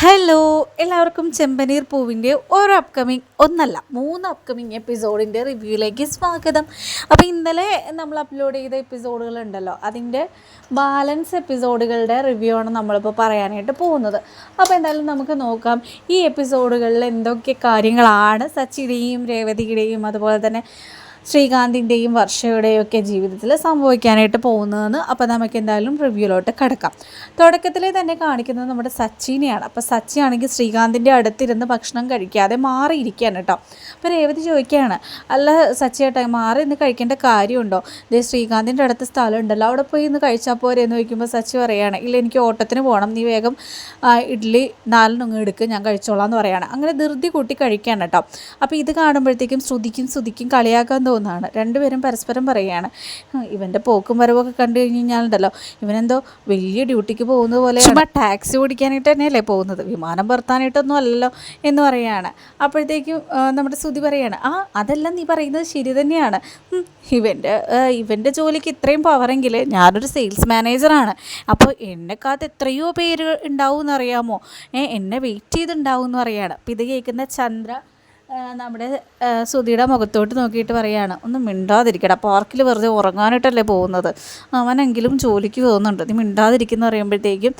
Hello എല്ലാവർക്കും ചെമ്പനീർ പൂവിന്റെ ഒരു അപ്കമിങ് ഒന്നല്ല മൂന്ന് അപ്കമിങ് എപ്പിസോഡിന്റെ റിവ്യൂയിലേക്ക് സ്വാഗതം. അപ്പോൾ ഇന്നലെ നമ്മൾ അപ്ലോഡ് ചെയ്ത എപ്പിസോഡുകൾ ഉണ്ടല്ലോ അതിന്റെ ബാലൻസ് എപ്പിസോഡുകളുടെ റിവ്യൂ ആണ് നമ്മളിപ്പോൾ പറയാനായിട്ട് പോകുന്നത്. അപ്പോൾ എന്തായാലും നമുക്ക് നോക്കാം ഈ എപ്പിസോഡുകളിൽ എന്തൊക്കെ കാര്യങ്ങളാണ് സച്ചിയുടെയും രേവതിയുടെയും അതുപോലെ തന്നെ ശ്രീകാന്തിന്റെയും വർഷയുടെയും ഒക്കെ ജീവിതത്തിൽ സംഭവിക്കാനായിട്ട് പോകുന്നതെന്ന് അപ്പോൾ നമുക്ക് എന്തായാലും റിവ്യൂലോട്ട് കിടക്കാം. തുടക്കത്തിലെ തന്നെ കാണിക്കുന്നത് നമ്മുടെ സച്ചിനെയാണ്. അപ്പോൾ സച്ചി ആണെങ്കിൽ ശ്രീകാന്തിന്റെ അടുത്തിരുന്ന് ഭക്ഷണം കഴിക്കാതെ മാറിയിരിക്കുകയാണ് കേട്ടോ. അപ്പോൾ രേവതി ചോദിക്കുകയാണ് അല്ല സച്ചി ഏട്ടാ മാറി ഇന്ന് കഴിക്കേണ്ട കാര്യമുണ്ടോ? ദേ ശ്രീകാന്തിന്റെ അടുത്ത് സ്ഥലം ഉണ്ടല്ലോ അവിടെ പോയി ഇന്ന് കഴിച്ചാൽ പോരെ? എന്ന് ചോദിക്കുമ്പോൾ സച്ചി പറയുകയാണ് ഇല്ല എനിക്ക് ഓട്ടത്തിന് പോകണം. നീ വേഗം ഇഡ്ഡലി നാലിനൊങ്ങ് എടുക്ക് ഞാൻ കഴിച്ചോളാം എന്ന് പറയുകയാണ് അങ്ങനെ ധൃതി കൂട്ടി കഴിക്കുകയാണ് കേട്ടോ. അപ്പോൾ ഇത് കാണുമ്പോഴത്തേക്കും ശ്രുതിക്കും ശ്രുതിക്കും കളിയാക്കാൻ തോന്നുന്നതാണ് രണ്ടുപേരും പരസ്പരം പറയുകയാണ്. "ഹും, ഇവന്റെ പോക്കും വരവൊക്കെ കണ്ടു കഴിഞ്ഞ് കഴിഞ്ഞാലുണ്ടല്ലോ ഇവനെന്തോ വലിയ ഡ്യൂട്ടിക്ക് പോകുന്നത് പോലെ ചുമ്മാ ടാക്സി ഓടിക്കാനായിട്ട് തന്നെയല്ലേ പോകുന്നത്? വിമാനം പറത്താനായിട്ടൊന്നും അല്ലല്ലോ എന്ന് പറയുകയാണ്. അപ്പോഴത്തേക്കും നമ്മുടെ ശ്രുതി പറയാണ് ആ അതെല്ലാം നീ പറയുന്നത് ശരി തന്നെയാണ്. ഇവന്റെ ഇവന്റെ ജോലിക്ക് ഇത്രയും പവറെങ്കിൽ ഞാനൊരു സെയിൽസ് മാനേജറാണ് അപ്പോൾ എന്നെക്കാത്ത് എത്രയോ പേര് ഉണ്ടാവും എന്നറിയാമോ എന്നെ വെയിറ്റ് ചെയ്തുണ്ടാവും എന്ന് പറയാണ് അപ്പോൾ ഇത് കേൾക്കുന്ന ചന്ദ്ര നമ്മുടെ സുധിയുടെ മുഖത്തോട്ട് നോക്കിയിട്ട് പറയാണ് ഒന്ന് മിണ്ടാതിരിക്കട പാർക്കിൽ വെറുതെ ഉറങ്ങാനായിട്ടല്ലേ പോകുന്നത്? അവനെങ്കിലും ജോലിക്ക് പോകുന്നുണ്ട്. നീ മിണ്ടാതിരിക്കുന്ന പറയുമ്പോഴത്തേക്കും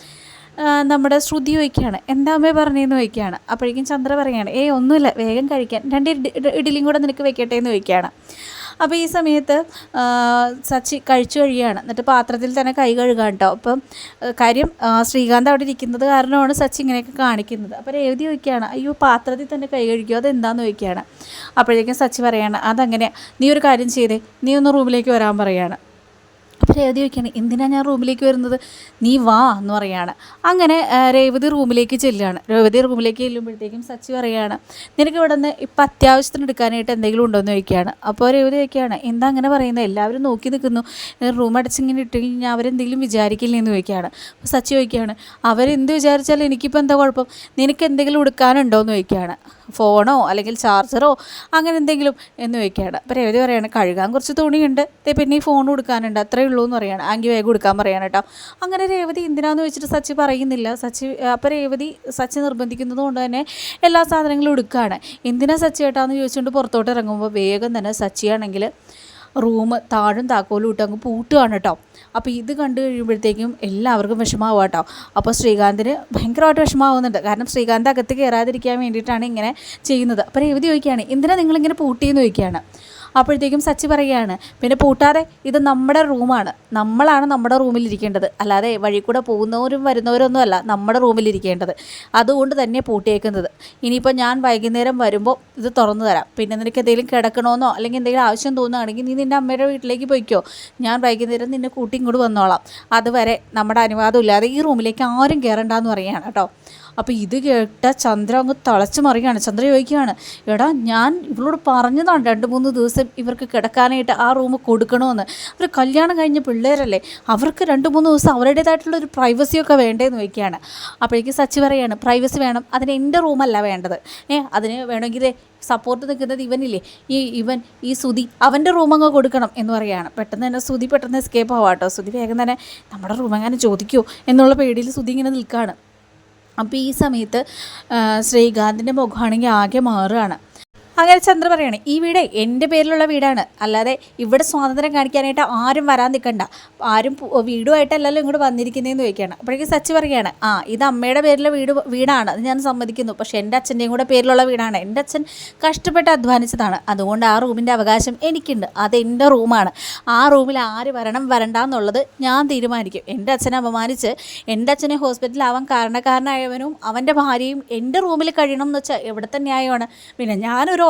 നമ്മുടെ ശ്രുതി ചോദിക്കുകയാണ് എന്താ അമ്മേ പറഞ്ഞതെന്ന് ചോദിക്കുകയാണ്. അപ്പോഴേക്കും ചന്ദ്ര പറയുകയാണ് ഏയ് ഒന്നുമില്ല വേഗം കഴിക്കാൻ. രണ്ട് ഇഡ്ഡ- ഇഡ- ഇഡ്ഡലിയും കൂടെ നിനക്ക് വെക്കട്ടെ എന്ന് ചോദിക്കുകയാണ്. അപ്പോൾ ഈ സമയത്ത് സച്ചി കഴിച്ചു കഴിയുകയാണ്. എന്നിട്ട് പാത്രത്തിൽ തന്നെ കൈ കഴുകാൻ കേട്ടോ അപ്പം കാര്യം ശ്രീകാന്ത് അവിടെ ഇരിക്കുന്നത് കാരണമാണ് സച്ചി ഇങ്ങനെയൊക്കെ കാണിക്കുന്നത്. അപ്പോൾ രേവതി ചോദിക്കുകയാണ് അയ്യോ പാത്രത്തിൽ തന്നെ കൈ കഴുകിയോ? അതെന്താന്ന് ചോദിക്കുകയാണ്. അപ്പോഴേക്കും സച്ചി പറയുകയാണ് അതങ്ങനെ നീ ഒരു കാര്യം ചെയ്തേ. നീ ഒന്ന് റൂമിലേക്ക് വരാൻ അപ്പോൾ രേവതി ചോദിക്കുകയാണ് എന്തിനാണ് ഞാൻ റൂമിലേക്ക് വരുന്നത്? നീ വാ എന്ന് പറയാണ്. അങ്ങനെ രേവതി റൂമിലേക്ക് ചെല്ലുകയാണ്. രേവതി റൂമിലേക്ക് ചെല്ലുമ്പോഴത്തേക്കും സച്ചി പറയുകയാണ് നിനക്ക് ഇവിടെ നിന്ന് ഇപ്പം അത്യാവശ്യത്തിന് എടുക്കാനായിട്ട് എന്തെങ്കിലും ഉണ്ടോ എന്ന് ചോദിക്കുകയാണ്. അപ്പോൾ രേവതി ചോദിക്കുകയാണ് എന്താ അങ്ങനെ പറയുന്നത്? എല്ലാവരും നോക്കി നിൽക്കുന്നു. റൂം അടച്ചിങ്ങനെ ഇട്ട് കഴിഞ്ഞാൽ അവരെന്തെങ്കിലും വിചാരിക്കില്ലേ എന്ന് ചോദിക്കുകയാണ്. അപ്പോൾ സച്ചി ചോദിക്കുകയാണ് അവരെന്ത് വിചാരിച്ചാലും എനിക്കിപ്പോൾ എന്താ കുഴപ്പം? നിനക്ക് എന്തെങ്കിലും എടുക്കാനുണ്ടോ എന്ന് ചോദിക്കുകയാണ്. ഫോണോ അല്ലെങ്കിൽ ചാർജറോ അങ്ങനെ എന്തെങ്കിലും എന്ന് വെക്കുകയാണ് അപ്പോൾ രേവതി പറയാണ് കഴുകാൻ കുറച്ച് തുണിയുണ്ട്. പിന്നെ ഈ ഫോൺ കൊടുക്കാനുണ്ട് അത്രയേ ഉള്ളൂ എന്ന് പറയാണ്. ആങ്കി വേഗം കൊടുക്കാൻ പറയാണ് കേട്ടോ അങ്ങനെ രേവതി എന്തിനാന്ന് വെച്ചിട്ട് സച്ചി പറയുന്നില്ല. സച്ചി അപ്പോൾ രേവതി സച്ചി നിർബന്ധിക്കുന്നത് കൊണ്ട് തന്നെ എല്ലാ സാധനങ്ങളും എടുക്കുകയാണ് എന്തിനാ സച്ചി ഏട്ടാന്ന് ചോദിച്ചുകൊണ്ട് പുറത്തോട്ട് ഇറങ്ങുമ്പോൾ വേഗം തന്നെ സച്ചിയാണെങ്കിൽ റൂം താഴും താക്കോലും ഇട്ട് അങ്ങ് പൂട്ടുകയാണ് കേട്ടോ അപ്പോൾ ഇത് കണ്ടു കഴിയുമ്പോഴത്തേക്കും എല്ലാവർക്കും വിഷമാവും കേട്ടോ അപ്പോൾ ശ്രീകാന്തിന് ഭയങ്കരമായിട്ട് വിഷമാവുന്നുണ്ട്. കാരണം ശ്രീകാന്ത് അകത്ത് കയറാതിരിക്കാൻ വേണ്ടിയിട്ടാണ് ഇങ്ങനെ ചെയ്യുന്നത്. അപ്പോൾ രേവതി ചോദിക്കുകയാണ് എന്തിനാണ് നിങ്ങളിങ്ങനെ പൂട്ടിയെന്ന് ചോദിക്കുകയാണ്? അപ്പോഴത്തേക്കും സച്ചി പറയുകയാണ് പിന്നെ പൂട്ടാതെ ഇത് നമ്മുടെ റൂമാണ്. നമ്മളാണ് നമ്മുടെ റൂമിലിരിക്കേണ്ടത്. അല്ലാതെ വഴി കൂടെ പോകുന്നവരും വരുന്നവരൊന്നും അല്ല നമ്മുടെ റൂമിലിരിക്കേണ്ടത്. അതുകൊണ്ട് തന്നെ പൂട്ടിയേക്കുന്നത്. ഇനിയിപ്പോൾ ഞാൻ വൈകുന്നേരം വരുമ്പോൾ ഇത് തുറന്നു തരാം. പിന്നെ നിനക്ക് എന്തെങ്കിലും കിടക്കണമെന്നോ അല്ലെങ്കിൽ എന്തെങ്കിലും ആവശ്യം തോന്നുകയാണെങ്കിൽ നീ നിന്റെ അമ്മയുടെ വീട്ടിലേക്ക് പോയിക്കോ. ഞാൻ വൈകുന്നേരം നിന്നെ കൂട്ടി ഇങ്ങോട്ട് വന്നോളാം. അതുവരെ നമ്മുടെ അനുവാദം ഇല്ലാതെ ഈ റൂമിലേക്ക് ആരും കയറണ്ടെന്ന് പറയുകയാണ് കേട്ടോ. അപ്പോൾ ഇത് കേട്ട ചന്ദ്ര അങ്ങ് തളച്ചു മറിയാണ് ചന്ദ്ര ചോദിക്കുകയാണ് എടാ ഞാൻ ഇവളോട് പറഞ്ഞതാണ് രണ്ട് മൂന്ന് ദിവസം ഇവർക്ക് കിടക്കാനായിട്ട് ആ റൂം കൊടുക്കണമെന്ന് അവർ കല്യാണം കഴിഞ്ഞ പിള്ളേരല്ലേ അവർക്ക് രണ്ട് മൂന്ന് ദിവസം അവരുടേതായിട്ടുള്ള ഒരു പ്രൈവസിയൊക്കെ വേണ്ടേന്ന് ചോദിക്കുകയാണ്. അപ്പോഴേക്ക് സച്ചി പറയാണ് പ്രൈവസി വേണം. അതിന് എന്റെ റൂമല്ല വേണ്ടത്. ഏ അതിന് വേണമെങ്കിൽ സപ്പോർട്ട് നിൽക്കുന്നത് ഇവനില്ലേ? ഈ ഇവൻ ഈ സുതി അവന്റെ റൂം അങ്ങ് കൊടുക്കണം എന്ന് പറയുകയാണ് പെട്ടെന്ന് തന്നെ സുതി പെട്ടെന്ന് എസ്കേപ്പ് ആവാട്ടോ. സുതി വേഗം തന്നെ നമ്മുടെ റൂം എങ്ങനെ ചോദിക്കുമോ എന്നുള്ള പേടിയിൽ സുതി ഇങ്ങനെ നിൽക്കുകയാണ്. അപ്പോൾ ഈ സമയത്ത് ശ്രീകാന്തിന്റെ മുഖമാണെങ്കിൽ ആകെ മാറുകയാണ്. അങ്ങനെ ചന്ദ്ര പറയാണ് ഈ വീട് എന്റെ പേരിലുള്ള വീടാണ്. അല്ലാതെ ഇവിടെ സ്വാതന്ത്ര്യം കാണിക്കാനായിട്ട് ആരും വരാൻ നിൽക്കണ്ട. ആരും വീടുമായിട്ടല്ലല്ലോ ഇങ്ങോട്ട് വന്നിരിക്കുന്നതെന്ന് ചോദിക്കുകയാണ്. അപ്പോഴേക്കും സച്ചി പറയുകയാണ് ആ ഇത് അമ്മയുടെ പേരിലെ വീട് വീടാണ്. അത് ഞാൻ സമ്മതിക്കുന്നു. പക്ഷേ എന്റെ അച്ഛന്റെയും കൂടെ പേരിലുള്ള വീടാണ്. എന്റെ അച്ഛൻ കഷ്ടപ്പെട്ട് അധ്വാനിച്ചതാണ്. അതുകൊണ്ട് ആ റൂമിന്റെ അവകാശം എനിക്കുണ്ട്. അത് എന്റെ റൂമാണ്. ആ റൂമിൽ ആര് വരണം വരണ്ട എന്നുള്ളത് ഞാൻ തീരുമാനിക്കും. എന്റെ അച്ഛനെ അപമാനിച്ച് എന്റെ അച്ഛനെ ഹോസ്പിറ്റലാവാൻ കാരണക്കാരനായവനും അവന്റെ ഭാര്യയും എന്റെ റൂമിൽ കഴിയണം എന്ന് വെച്ചാൽ എവിടുത്തെ ന്യായമാണ് പിന്നെ ഞാനൊരു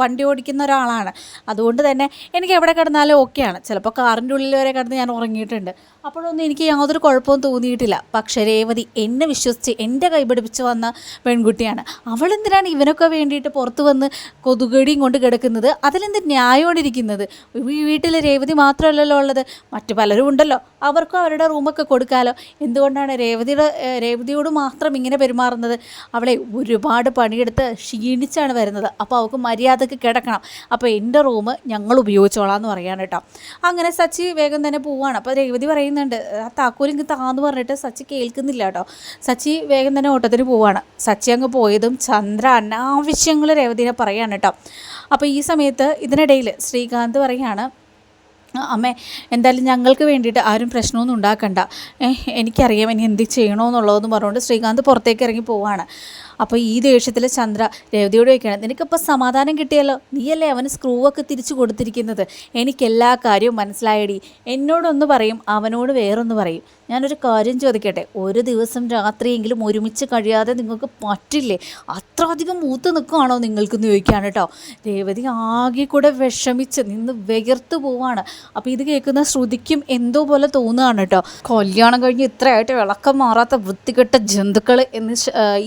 വണ്ടി ഓടിക്കുന്ന ഒരാളാണ്. അതുകൊണ്ട് തന്നെ എനിക്ക് എവിടെ കിടന്നാലും ഓക്കെയാണ്. ചിലപ്പോൾ കാറിന്റെ ഉള്ളിൽ വരെ കിടന്ന് ഞാൻ ഉറങ്ങിയിട്ടുണ്ട്. അപ്പോഴൊന്നും എനിക്ക് യാതൊരു കുഴപ്പവും തോന്നിയിട്ടില്ല. പക്ഷേ രേവതി എന്നെ വിശ്വസിച്ച് എന്റെ കൈപിടിപ്പിച്ച് വന്ന പെൺകുട്ടിയാണ്. അവളെന്തിനാണ് ഇവനൊക്കെ വേണ്ടിയിട്ട് പുറത്ത് വന്ന് കൊതുകടിയും കൊണ്ട് കിടക്കുന്നത്? അതിലെന്ത് ന്യായമാണ് ഇരിക്കുന്നത്? ഈ വീട്ടിൽ രേവതി മാത്രമല്ലല്ലോ ഉള്ളത്. മറ്റു പലരും ഉണ്ടല്ലോ. അവർക്കും അവരുടെ റൂമൊക്കെ കൊടുക്കാമല്ലോ എന്തുകൊണ്ടാണ് രേവതിയുടെ രേവതിയോട് മാത്രം ഇങ്ങനെ പെരുമാറുന്നത്? അവളെ ഒരുപാട് പണിയെടുത്ത് ക്ഷീണിച്ചാണ് വരുന്നത്. അപ്പോൾ അവൾക്ക് മര്യാദയ്ക്ക് കിടക്കണം. അപ്പോൾ എന്റെ റൂം ഞങ്ങൾ ഉപയോഗിച്ചോളാം എന്ന് പറയാണ് കേട്ടോ. അങ്ങനെ സച്ചി വേഗം തന്നെ പോവാണ്. അപ്പോൾ രേവതി പറയുന്നത് പറയുന്നുണ്ട് ആ താക്കോലിങ്ങ് താന്ന് പറഞ്ഞിട്ട് സച്ചി കേൾക്കുന്നില്ല കേട്ടോ സച്ചി വേഗം തന്നെ ഓട്ടത്തിന് പോവാണ്. സച്ചി അങ്ങ് പോയതും ചന്ദ്ര അനാവശ്യങ്ങൾ രേവതിനെ പറയാണ് കേട്ടോ അപ്പോൾ ഈ സമയത്ത് ഇതിനിടയിൽ ശ്രീകാന്ത് പറയാണ് "ആ, അമ്മേ എന്തായാലും ഞങ്ങൾക്ക് വേണ്ടിയിട്ട് ആരും പ്രശ്നമൊന്നും ഉണ്ടാക്കണ്ട. എനിക്കറിയാം ഇനി എന്ത് ചെയ്യണമെന്നുള്ളതെന്ന് പറഞ്ഞുകൊണ്ട് ശ്രീകാന്ത് പുറത്തേക്ക് ഇറങ്ങി പോവാണ്. അപ്പോൾ ഈ ദേഷ്യത്തിൽ ചന്ദ്ര രേവതിയോട് ചോദിക്കുകയാണ് നിനക്കിപ്പോൾ സമാധാനം കിട്ടിയല്ലോ? നീയല്ലേ അവന് സ്ക്രൂ ഒക്കെ തിരിച്ചു കൊടുത്തിരിക്കുന്നത്? എനിക്കെല്ലാ കാര്യവും മനസ്സിലായടി. എന്നോടൊന്ന് പറയും അവനോട് വേറൊന്ന് പറയും. ഞാനൊരു കാര്യം ചോദിക്കട്ടെ? ഒരു ദിവസം രാത്രിയെങ്കിലും ഒരുമിച്ച് കഴിയാതെ നിങ്ങൾക്ക് പറ്റില്ലേ? അത്ര അധികം മൂത്ത് നിൽക്കുകയാണോ നിങ്ങൾക്കെന്ന് ചോദിക്കുകയാണ് കേട്ടോ രേവതി ആകെ കൂടെ വിഷമിച്ച് നിന്ന് വിയർത്ത് പോവാണ്. അപ്പോൾ ഇത് കേൾക്കുന്ന ശ്രുതിക്കും എന്തോ പോലെ തോന്നുകയാണ് കേട്ടോ കല്യാണം കഴിഞ്ഞ് ഇത്രയായിട്ട് വിളക്കം മാറാത്ത വൃത്തികെട്ട ജന്തുക്കൾ എന്ന്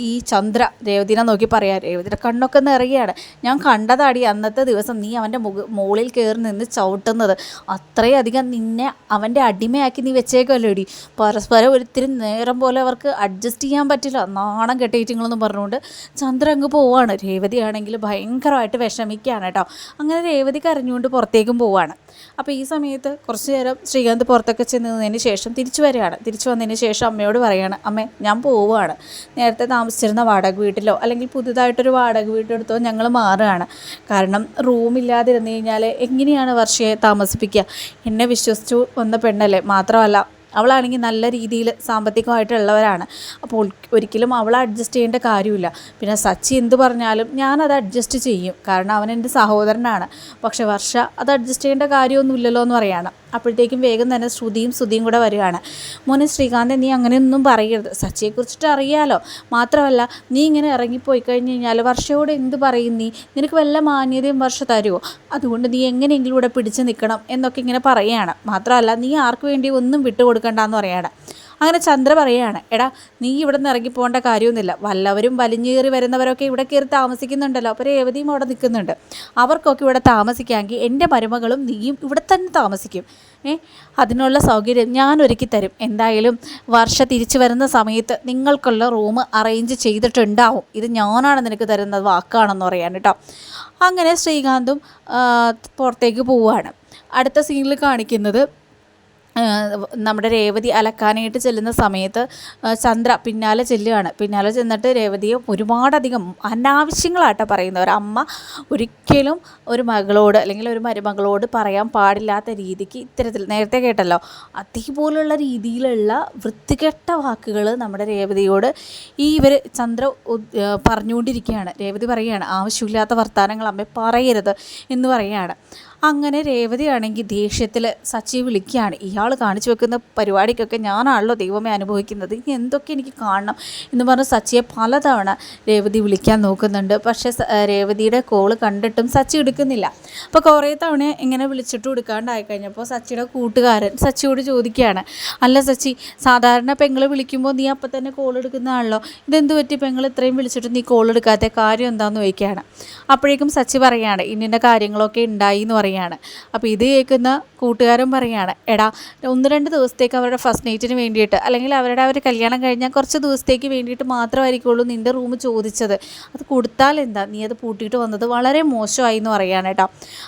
ഈ ചന്ദ്ര രേവതിനെ നോക്കി പറയാ രേവതിയുടെ കണ്ണൊക്കെ നിറയുകയാണ് ഞാൻ കണ്ടതാടി അന്നത്തെ ദിവസം നീ അവന്റെ മുഖ മുകളിൽ കയറി നിന്ന് ചവിട്ടുന്നത്. അത്രയധികം നിന്നെ അവന്റെ അടിമയാക്കി നീ വെച്ചേക്കല്ലോടി പരസ്പരം ഒരിത്തിരി നേരം പോലെ അവർക്ക് അഡ്ജസ്റ്റ് ചെയ്യാൻ പറ്റില്ല. നാണം കെട്ടിയിട്ടിങ്ങളെന്ന് പറഞ്ഞുകൊണ്ട് ചന്ദ്ര അങ്ങ് പോവാണ്. രേവതി ആണെങ്കിൽ ഭയങ്കരമായിട്ട് വിഷമിക്കുകയാണ് കേട്ടോ. അങ്ങനെ രേവതി കരഞ്ഞുകൊണ്ട് പുറത്തേക്കും പോവാണ്. അപ്പോൾ ഈ സമയത്ത് കുറച്ച് നേരം ശ്രീകാന്ത് പുറത്തൊക്കെ ചെന്നതിന് ശേഷം തിരിച്ചു വരികയാണ്. തിരിച്ചു വന്നതിന് ശേഷം അമ്മയോട് പറയുകയാണ് അമ്മേ ഞാൻ പോവുകയാണ്. നേരത്തെ താമസിച്ചിരുന്ന വാടക വീട്ടിലോ അല്ലെങ്കിൽ പുതുതായിട്ടൊരു വാടക വീട്ടെടുത്തോ ഞങ്ങൾ മാറുകയാണ്. കാരണം റൂമില്ലാതിരുന്ന് കഴിഞ്ഞാൽ എങ്ങനെയാണ് വർഷയെ താമസിപ്പിക്കുക? എന്നെ വിശ്വസിച്ചു വന്ന പെണ്ണല്ലേ? മാത്രമല്ല അവളാണെങ്കിൽ നല്ല രീതിയിൽ സാമ്പത്തികമായിട്ടുള്ളവരാണ്. അപ്പോൾ ഒരിക്കലും അവളെ അഡ്ജസ്റ്റ് ചെയ്യേണ്ട കാര്യമില്ല. പിന്നെ സച്ചി എന്ത് പറഞ്ഞാലും ഞാനത് അഡ്ജസ്റ്റ് ചെയ്യും. കാരണം അവൻ എന്റെ സഹോദരനാണ്. പക്ഷെ വർഷ അത് അഡ്ജസ്റ്റ് ചെയ്യേണ്ട കാര്യമൊന്നുമില്ലല്ലോ എന്ന് പറയാണ്. അപ്പോഴത്തേക്കും വേഗം തന്നെ ശ്രുതിയും ശ്രുതിയും കൂടെ വരികയാണ്. മോനെ ശ്രീകാന്ത് നീ അങ്ങനെയൊന്നും പറയരുത്. സച്ചിയെക്കുറിച്ചിട്ട് അറിയാലോ. മാത്രമല്ല നീ ഇങ്ങനെ ഇറങ്ങിപ്പോയി കഴിഞ്ഞ് കഴിഞ്ഞാൽ വർഷയോട് എന്ത് പറയും നീ? നിനക്ക് വല്ല മാന്യതയും വർഷ തരുമോ അതുകൊണ്ട് നീ എങ്ങനെയെങ്കിലും ഇവിടെ പിടിച്ച് നിൽക്കണം എന്നൊക്കെ ഇങ്ങനെ പറയുകയാണ്. മാത്രമല്ല നീ ആർക്ക് വേണ്ടി ഒന്നും വിട്ടുകൊടുക്കണ്ടെന്ന് പറയാണ്. അങ്ങനെ ചന്ദ്ര പറയുകയാണ് എടാ നീ ഇവിടെ നിന്ന് ഇറങ്ങി പോകേണ്ട കാര്യമൊന്നുമില്ല. വല്ലവരും വലിഞ്ഞേറി വരുന്നവരൊക്കെ ഇവിടെ കയറി താമസിക്കുന്നുണ്ടല്ലോ. അപ്പോൾ രേവതിയും അവിടെ നിൽക്കുന്നുണ്ട്. അവർക്കൊക്കെ ഇവിടെ താമസിക്കാമെങ്കിൽ എന്റെ മരുമകളും നീയും ഇവിടെ തന്നെ താമസിക്കും. ഏ അതിനുള്ള സൗകര്യം ഞാൻ ഒരുക്കി തരും. എന്തായാലും വർഷ തിരിച്ചു വരുന്ന സമയത്ത് നിങ്ങൾക്കുള്ള റൂം അറേഞ്ച് ചെയ്തിട്ടുണ്ടാവും. ഇത് ഞാനാണ് നിനക്ക് തരുന്നത് വാക്കാണെന്ന് പറയാൻ കേട്ടോ. അങ്ങനെ ശ്രീകാന്തും പുറത്തേക്ക് പോവുകയാണ്. അടുത്ത സീനിൽ കാണിക്കുന്നത് നമ്മുടെ രേവതി അലക്കാനായിട്ട് ചെല്ലുന്ന സമയത്ത് ചന്ദ്ര പിന്നാലെ ചെല്ലുകയാണ്. പിന്നാലെ ചെന്നിട്ട് രേവതിയെ ഒരുപാടധികം അനാവശ്യങ്ങളാട്ടോ പറയുന്നത്. അമ്മ ഒരിക്കലും ഒരു മകളോട് അല്ലെങ്കിൽ ഒരു മരുമകളോട് പറയാൻ പാടില്ലാത്ത രീതിക്ക് ഇത്തരത്തിൽ നേരത്തെ കേട്ടല്ലോ. അതേപോലുള്ള രീതിയിലുള്ള വൃത്തികെട്ട വാക്കുകൾ നമ്മുടെ രേവതിയോട് ഈ ഇവർ ചന്ദ്ര പറഞ്ഞുകൊണ്ടിരിക്കുകയാണ്. രേവതി പറയുകയാണ് ആവശ്യമില്ലാത്ത വർത്തമാനങ്ങൾ അമ്മ പറയരുത് എന്ന് പറയുകയാണ്. അങ്ങനെ രേവതിയാണെങ്കിൽ ദേഷ്യത്തിൽ സച്ചി വിളിക്കുകയാണ്. ഇയാൾ കാണിച്ചു വെക്കുന്ന പരിപാടിക്കൊക്കെ ഞാനാണല്ലോ ദൈവമേ അനുഭവിക്കുന്നത്. ഇനി എന്തൊക്കെ എനിക്ക് കാണണം എന്ന് പറഞ്ഞ് സച്ചിയെ പലതവണ രേവതി വിളിക്കാൻ നോക്കുന്നുണ്ട്. പക്ഷേ രേവതിയുടെ കോൾ കണ്ടിട്ടും സച്ചി എടുക്കുന്നില്ല. അപ്പോൾ കുറേ തവണ ഇങ്ങനെ വിളിച്ചിട്ട് എടുക്കാണ്ടായി കഴിഞ്ഞപ്പോൾ സച്ചിയുടെ കൂട്ടുകാരൻ സച്ചിയോട് ചോദിക്കുകയാണ്. അല്ല സച്ചി സാധാരണ പെങ്ങൾ വിളിക്കുമ്പോൾ നീ അപ്പം തന്നെ കോൾ എടുക്കുന്നതാണല്ലോ. ഇതെന്ത് പറ്റി പെങ്ങൾ ഇത്രയും വിളിച്ചിട്ട് നീ കോൾ എടുക്കാത്ത കാര്യം എന്താണെന്ന് ചോദിക്കുകയാണ്. അപ്പോഴേക്കും സച്ചി പറയുകയാണ് ഇന്നിന്റെ കാര്യങ്ങളൊക്കെ ഉണ്ടായി എന്ന് പറയാണ് അപ്പോൾ ഇത് കേൾക്കുന്ന കൂട്ടുകാരൻ പറയുകയാണ് എടാ ഒന്ന് രണ്ട് ദിവസത്തേക്ക് അവരുടെ ഫസ്റ്റ് നൈറ്റിന് വേണ്ടിയിട്ട് അല്ലെങ്കിൽ അവരുടെ അവർ കല്യാണം കഴിഞ്ഞാൽ കുറച്ച് ദിവസത്തേക്ക് വേണ്ടിയിട്ട് മാത്രമായിരിക്കുള്ളൂ നിന്റെ റൂം ചോദിച്ചത്. അത് കൊടുത്താൽ എന്താ? നീ അത് പൂട്ടിയിട്ട് വന്നത് വളരെ മോശമായി എന്ന് പറയുകയാണ് കേട്ടോ.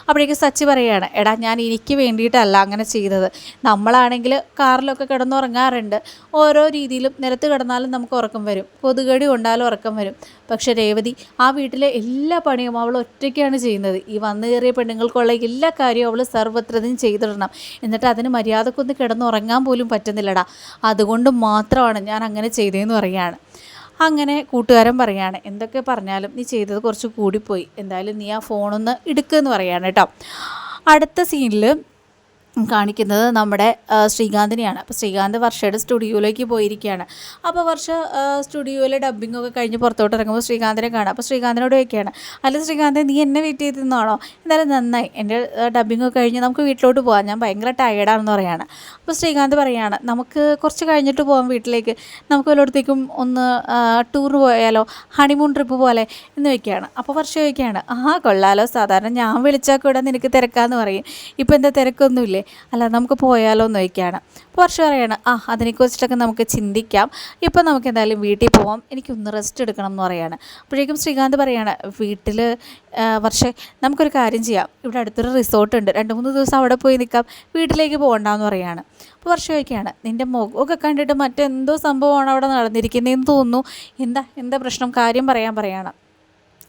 അപ്പോഴേക്കും സച്ചി പറയുകയാണ് എടാ ഞാൻ എനിക്ക് വേണ്ടിയിട്ടല്ല അങ്ങനെ ചെയ്തത്. നമ്മളാണെങ്കിൽ കാറിലൊക്കെ കിടന്നുറങ്ങാറുണ്ട്. ഓരോ രീതിയിലും നിലത്ത് കിടന്നാലും നമുക്ക് ഉറക്കം വരും. കൊതുകടി കൊണ്ടാലും ഉറക്കം വരും. പക്ഷെ രേവതി ആ വീട്ടിലെ എല്ലാ പണിയും അവൾ ഒറ്റയ്ക്കാണ് ചെയ്യുന്നത്. ഈ വന്നു കയറിയ പെണ്ണുങ്ങൾക്കുള്ള എല്ലാ കാര്യവും അവൾ സർവത്രതും ചെയ്തിടണം. എന്നിട്ട് അതിന് മര്യാദക്കൊന്ന് കിടന്നുറങ്ങാൻ പോലും പറ്റുന്നില്ലടാ. അതുകൊണ്ട് മാത്രമാണ് ഞാൻ അങ്ങനെ ചെയ്തതെന്ന് പറയുകയാണ് അങ്ങനെ കൂട്ടുകാരൻ പറയാണ് എന്തൊക്കെ പറഞ്ഞാലും നീ ചെയ്തത് കുറച്ച് കൂടിപ്പോയി. എന്തായാലും നീ ആ ഫോണൊന്ന് എടുക്കുക എന്ന് പറയാണ് കേട്ടോ. അടുത്ത സീനിൽ കാണിക്കുന്നത് നമ്മുടെ ശ്രീകാന്തിനെയാണ്. അപ്പോൾ ശ്രീകാന്ത് വർഷയുടെ സ്റ്റുഡിയോയിലേക്ക് പോയിരിക്കുകയാണ്. അപ്പോൾ വർഷ സ്റ്റുഡിയോയിലെ ഡബ്ബിംഗ് ഒക്കെ കഴിഞ്ഞ് പുറത്തോട്ട് ഇറങ്ങുമ്പോൾ ശ്രീകാന്തിനെ കാണാം. അപ്പോൾ ശ്രീകാന്തിനോട് ചോദിക്കുകയാണ് അല്ല ശ്രീകാന്ത് നീ എന്നെ വെയിറ്റ് ചെയ്ത് നിന്നാണോ എന്തായാലും നന്നായി എന്റെ ഡബ്ബിംഗ് ഒക്കെ കഴിഞ്ഞ് നമുക്ക് വീട്ടിലോട്ട് പോകാം ഞാൻ ഭയങ്കര ടയേർഡാണെന്ന് പറയാണ്. അപ്പോൾ ശ്രീകാന്ത് പറയാണ് നമുക്ക് കുറച്ച് കഴിഞ്ഞിട്ട് പോകാം വീട്ടിലേക്ക്. നമുക്ക് വല്ലയിടത്തേക്കും ഒന്ന് ടൂർ പോയാലോ? ഹണിമൂൺ ട്രിപ്പ് പോലെ? എന്ന് വയ്ക്കുകയാണ് അപ്പോൾ വർഷം ചോദിക്കുകയാണ് ആ കൊള്ളാലോ. സാധാരണ ഞാൻ വിളിച്ചാൽ കൂടെ നിനക്ക് തിരക്കാന്ന് പറയും. ഇപ്പോൾ എന്താ തിരക്കൊന്നുമില്ലേ? അല്ല നമുക്ക് പോയാലോ എന്ന് ചോദിക്കുകയാണ്. അപ്പോൾ വർഷ പറയാണ് ആ അതിനെക്കുറിച്ചിട്ടൊക്കെ നമുക്ക് ചിന്തിക്കാം. ഇപ്പം നമുക്ക് എന്തായാലും വീട്ടിൽ പോവാം. എനിക്കൊന്ന് റെസ്റ്റ് എടുക്കണം എന്ന് പറയാണ്. അപ്പോഴേക്കും ശ്രീകാന്ത് പറയാണ് വീട്ടിൽ വർഷേ നമുക്കൊരു കാര്യം ചെയ്യാം. ഇവിടെ അടുത്തൊരു റിസോർട്ട് ഉണ്ട്. രണ്ട് മൂന്ന് ദിവസം അവിടെ പോയി നിൽക്കാം. വീട്ടിലേക്ക് പോകണ്ടെന്ന് പറയാണ്. അപ്പോൾ വർഷം ചോദിക്കുകയാണ് നിന്റെ മുഖമൊക്കെ കണ്ടിട്ട് മറ്റെന്തോ സംഭവമാണ് അവിടെ നടന്നിരിക്കുന്നതെന്ന് തോന്നുന്നു. എന്താ എന്താ പ്രശ്നം? കാര്യം പറയാൻ പറയാണ്.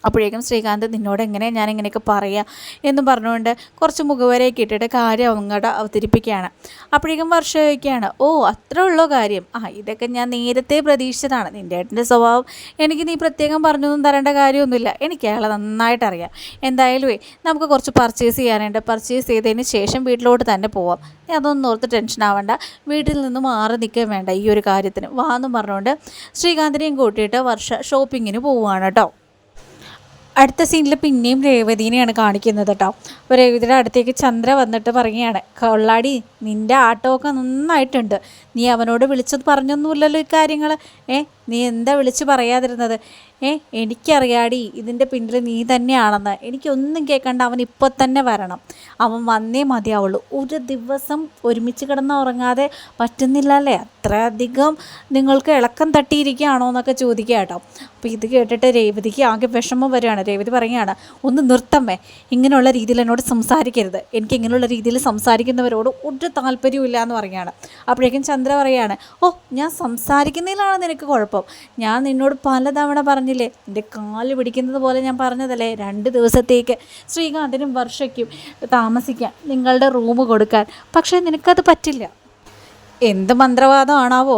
അപ്പോഴേക്കും ശ്രീകാന്ത് നിന്നോട് എങ്ങനെ ഞാൻ ഇങ്ങനെയൊക്കെ പറയാം? എന്ന് പറഞ്ഞുകൊണ്ട് കുറച്ച് മുഖവരെയൊക്കെ ഇട്ടിട്ട് കാര്യം അങ്ങോട്ട് അവതരിപ്പിക്കുകയാണ്. അപ്പോഴേക്കും വർഷ ചോദിക്കുകയാണ് ഓ അത്ര ഉള്ളോ കാര്യം? ആ ഇതൊക്കെ ഞാൻ നേരത്തെ പ്രതീക്ഷിച്ചതാണ്. നിന്റെ ഏട്ടന്റെ സ്വഭാവം എനിക്ക് നീ പ്രത്യേകം പറഞ്ഞൊന്നും തരേണ്ട കാര്യമൊന്നുമില്ല. എനിക്ക് അയാളെ നന്നായിട്ട് അറിയാം എന്തായാലും നമുക്ക് കുറച്ച് പർച്ചേസ് ചെയ്യാനുണ്ട്. പർച്ചേസ് ചെയ്തതിന് ശേഷം വീട്ടിലോട്ട് തന്നെ പോവാം. അതൊന്നും ഓർത്ത് ടെൻഷൻ ആവണ്ട. വീട്ടിൽ നിന്ന് മാറി നിൽക്കാൻ വേണ്ട ഈ ഒരു കാര്യത്തിന്. വാന്നും പറഞ്ഞുകൊണ്ട് ശ്രീകാന്തിനെയും കൂട്ടിയിട്ട് വർഷ ഷോപ്പിങ്ങിന് പോവുകയാണ് കേട്ടോ. അടുത്ത സീനിൽ പിന്നെയും രേവതിനെയാണ് കാണിക്കുന്നത് കേട്ടോ. അപ്പോൾ രേവതിയുടെ അടുത്തേക്ക് ചന്ദ്ര വന്നിട്ട് പറയുകയാണ് കൊള്ളാടി നിന്റെ ആട്ടമൊക്കെ നന്നായിട്ടുണ്ട്. നീ അവനോട് വിളിച്ചത് പറഞ്ഞൊന്നുമില്ലല്ലോ ഈ കാര്യങ്ങൾ. ഏ നീ എന്താ വിളിച്ച് പറയാതിരുന്നത്? ഏ എനിക്കറിയാടി ഇതിന്റെ പിന്നിൽ നീ തന്നെയാണെന്ന്. എനിക്കൊന്നും കേൾക്കണ്ട അവൻ ഇപ്പോൾ തന്നെ വരണം. അവൻ വന്നേ മതിയാവുള്ളൂ. ഒരു ദിവസം ഒരുമിച്ച് കിടന്ന് ഉറങ്ങാതെ പറ്റുന്നില്ലല്ലേ? അത്രയധികം നിങ്ങൾക്ക് ഇളക്കം തട്ടിയിരിക്കുകയാണോ എന്നൊക്കെ ചോദിക്കുക കേട്ടോ. അപ്പോൾ ഇത് കേട്ടിട്ട് രേവതിക്ക് ആകെ വിഷമം വരികയാണ്. രേവതി പറയുകയാണ് ഒന്ന് നിർത്തമ്മേ. ഇങ്ങനെയുള്ള രീതിയിൽ എന്നോട് സംസാരിക്കരുത്. എനിക്ക് ഇങ്ങനെയുള്ള രീതിയിൽ സംസാരിക്കുന്നവരോട് ഒരു താല്പര്യമില്ല എന്ന് പറയുകയാണ്. അപ്പോഴേക്കും ചന്ദ്ര പറയുകയാണ് ഓ ഞാൻ സംസാരിക്കുന്നതിലാണ് നിനക്ക് കുഴപ്പം. ഞാൻ നിന്നോട് പലതവണ പറഞ്ഞില്ലേ എന്റെ കാൽ പിടിക്കുന്നത് പോലെ ഞാൻ പറഞ്ഞതല്ലേ? രണ്ട് ദിവസത്തേക്ക് ശ്രീകാന്തിനും വർഷയ്ക്കും താമസിക്കാൻ നിങ്ങളുടെ റൂം കൊടുക്കാൻ. പക്ഷേ നിനക്കത് പറ്റില്ല. എന്ത് മന്ത്രവാദമാണാവോ?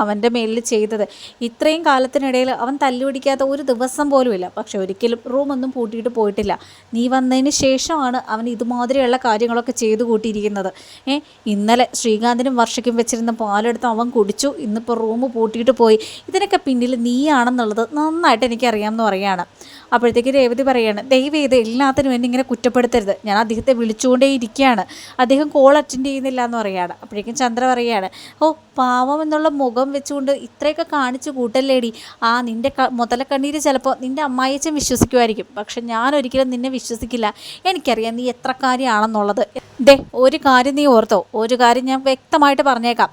അവന്റെ മേലിൽ ചെയ്തത്. ഇത്രയും കാലത്തിനിടയിൽ അവൻ തല്ലുപിടിക്കാത്ത ഒരു ദിവസം പോലും ഇല്ല പക്ഷെ ഒരിക്കലും റൂമൊന്നും പൂട്ടിയിട്ട് പോയിട്ടില്ല. നീ വന്നതിന് ശേഷമാണ് അവൻ ഇതുമാതിരിയുള്ള കാര്യങ്ങളൊക്കെ ചെയ്തു കൂട്ടിയിരിക്കുന്നത്. ഏ ഇന്നലെ ശ്രീകാന്തിനും വർഷയ്ക്കും വെച്ചിരുന്ന പാലെടുത്ത് അവൻ കുടിച്ചു. ഇന്നിപ്പോൾ റൂം പൂട്ടിയിട്ട് പോയി. ഇതിനൊക്കെ പിന്നിൽ നീയാണെന്നുള്ളത് നന്നായിട്ട് എനിക്കറിയാമെന്ന് പറയാണ് അപ്പോഴത്തേക്ക് രേവതി പറയാണ് ദൈവം ഇത് എല്ലാത്തിനും എന്നെ ഇങ്ങനെ കുറ്റപ്പെടുത്തരുത്. ഞാൻ അദ്ദേഹത്തെ വിളിച്ചുകൊണ്ടേ ഇരിക്കുകയാണ്. അദ്ദേഹം കോൾ അറ്റൻഡ് ചെയ്യുന്നില്ല എന്ന് പറയാണ്. അപ്പോഴേക്കും ചന്ദ്ര പറയുകയാണ് ഓ പാവം എന്നുള്ള മുഖം വെച്ചുകൊണ്ട് ഇത്രയൊക്കെ കാണിച്ചു കൂട്ടല്ലേടി. ആ നിന്റെ മുതലക്കണ്ണീര് ചിലപ്പോൾ നിന്റെ അമ്മായിച്ചൻ വിശ്വസിക്കുമായിരിക്കും. പക്ഷെ ഞാൻ ഒരിക്കലും നിന്നെ വിശ്വസിക്കില്ല. എനിക്കറിയാം നീ എത്ര കാര്യമാണെന്നുള്ളത് ദേ ഒരു കാര്യം നീ ഓർത്തോ. ഒരു കാര്യം ഞാൻ വ്യക്തമായിട്ട് പറഞ്ഞേക്കാം.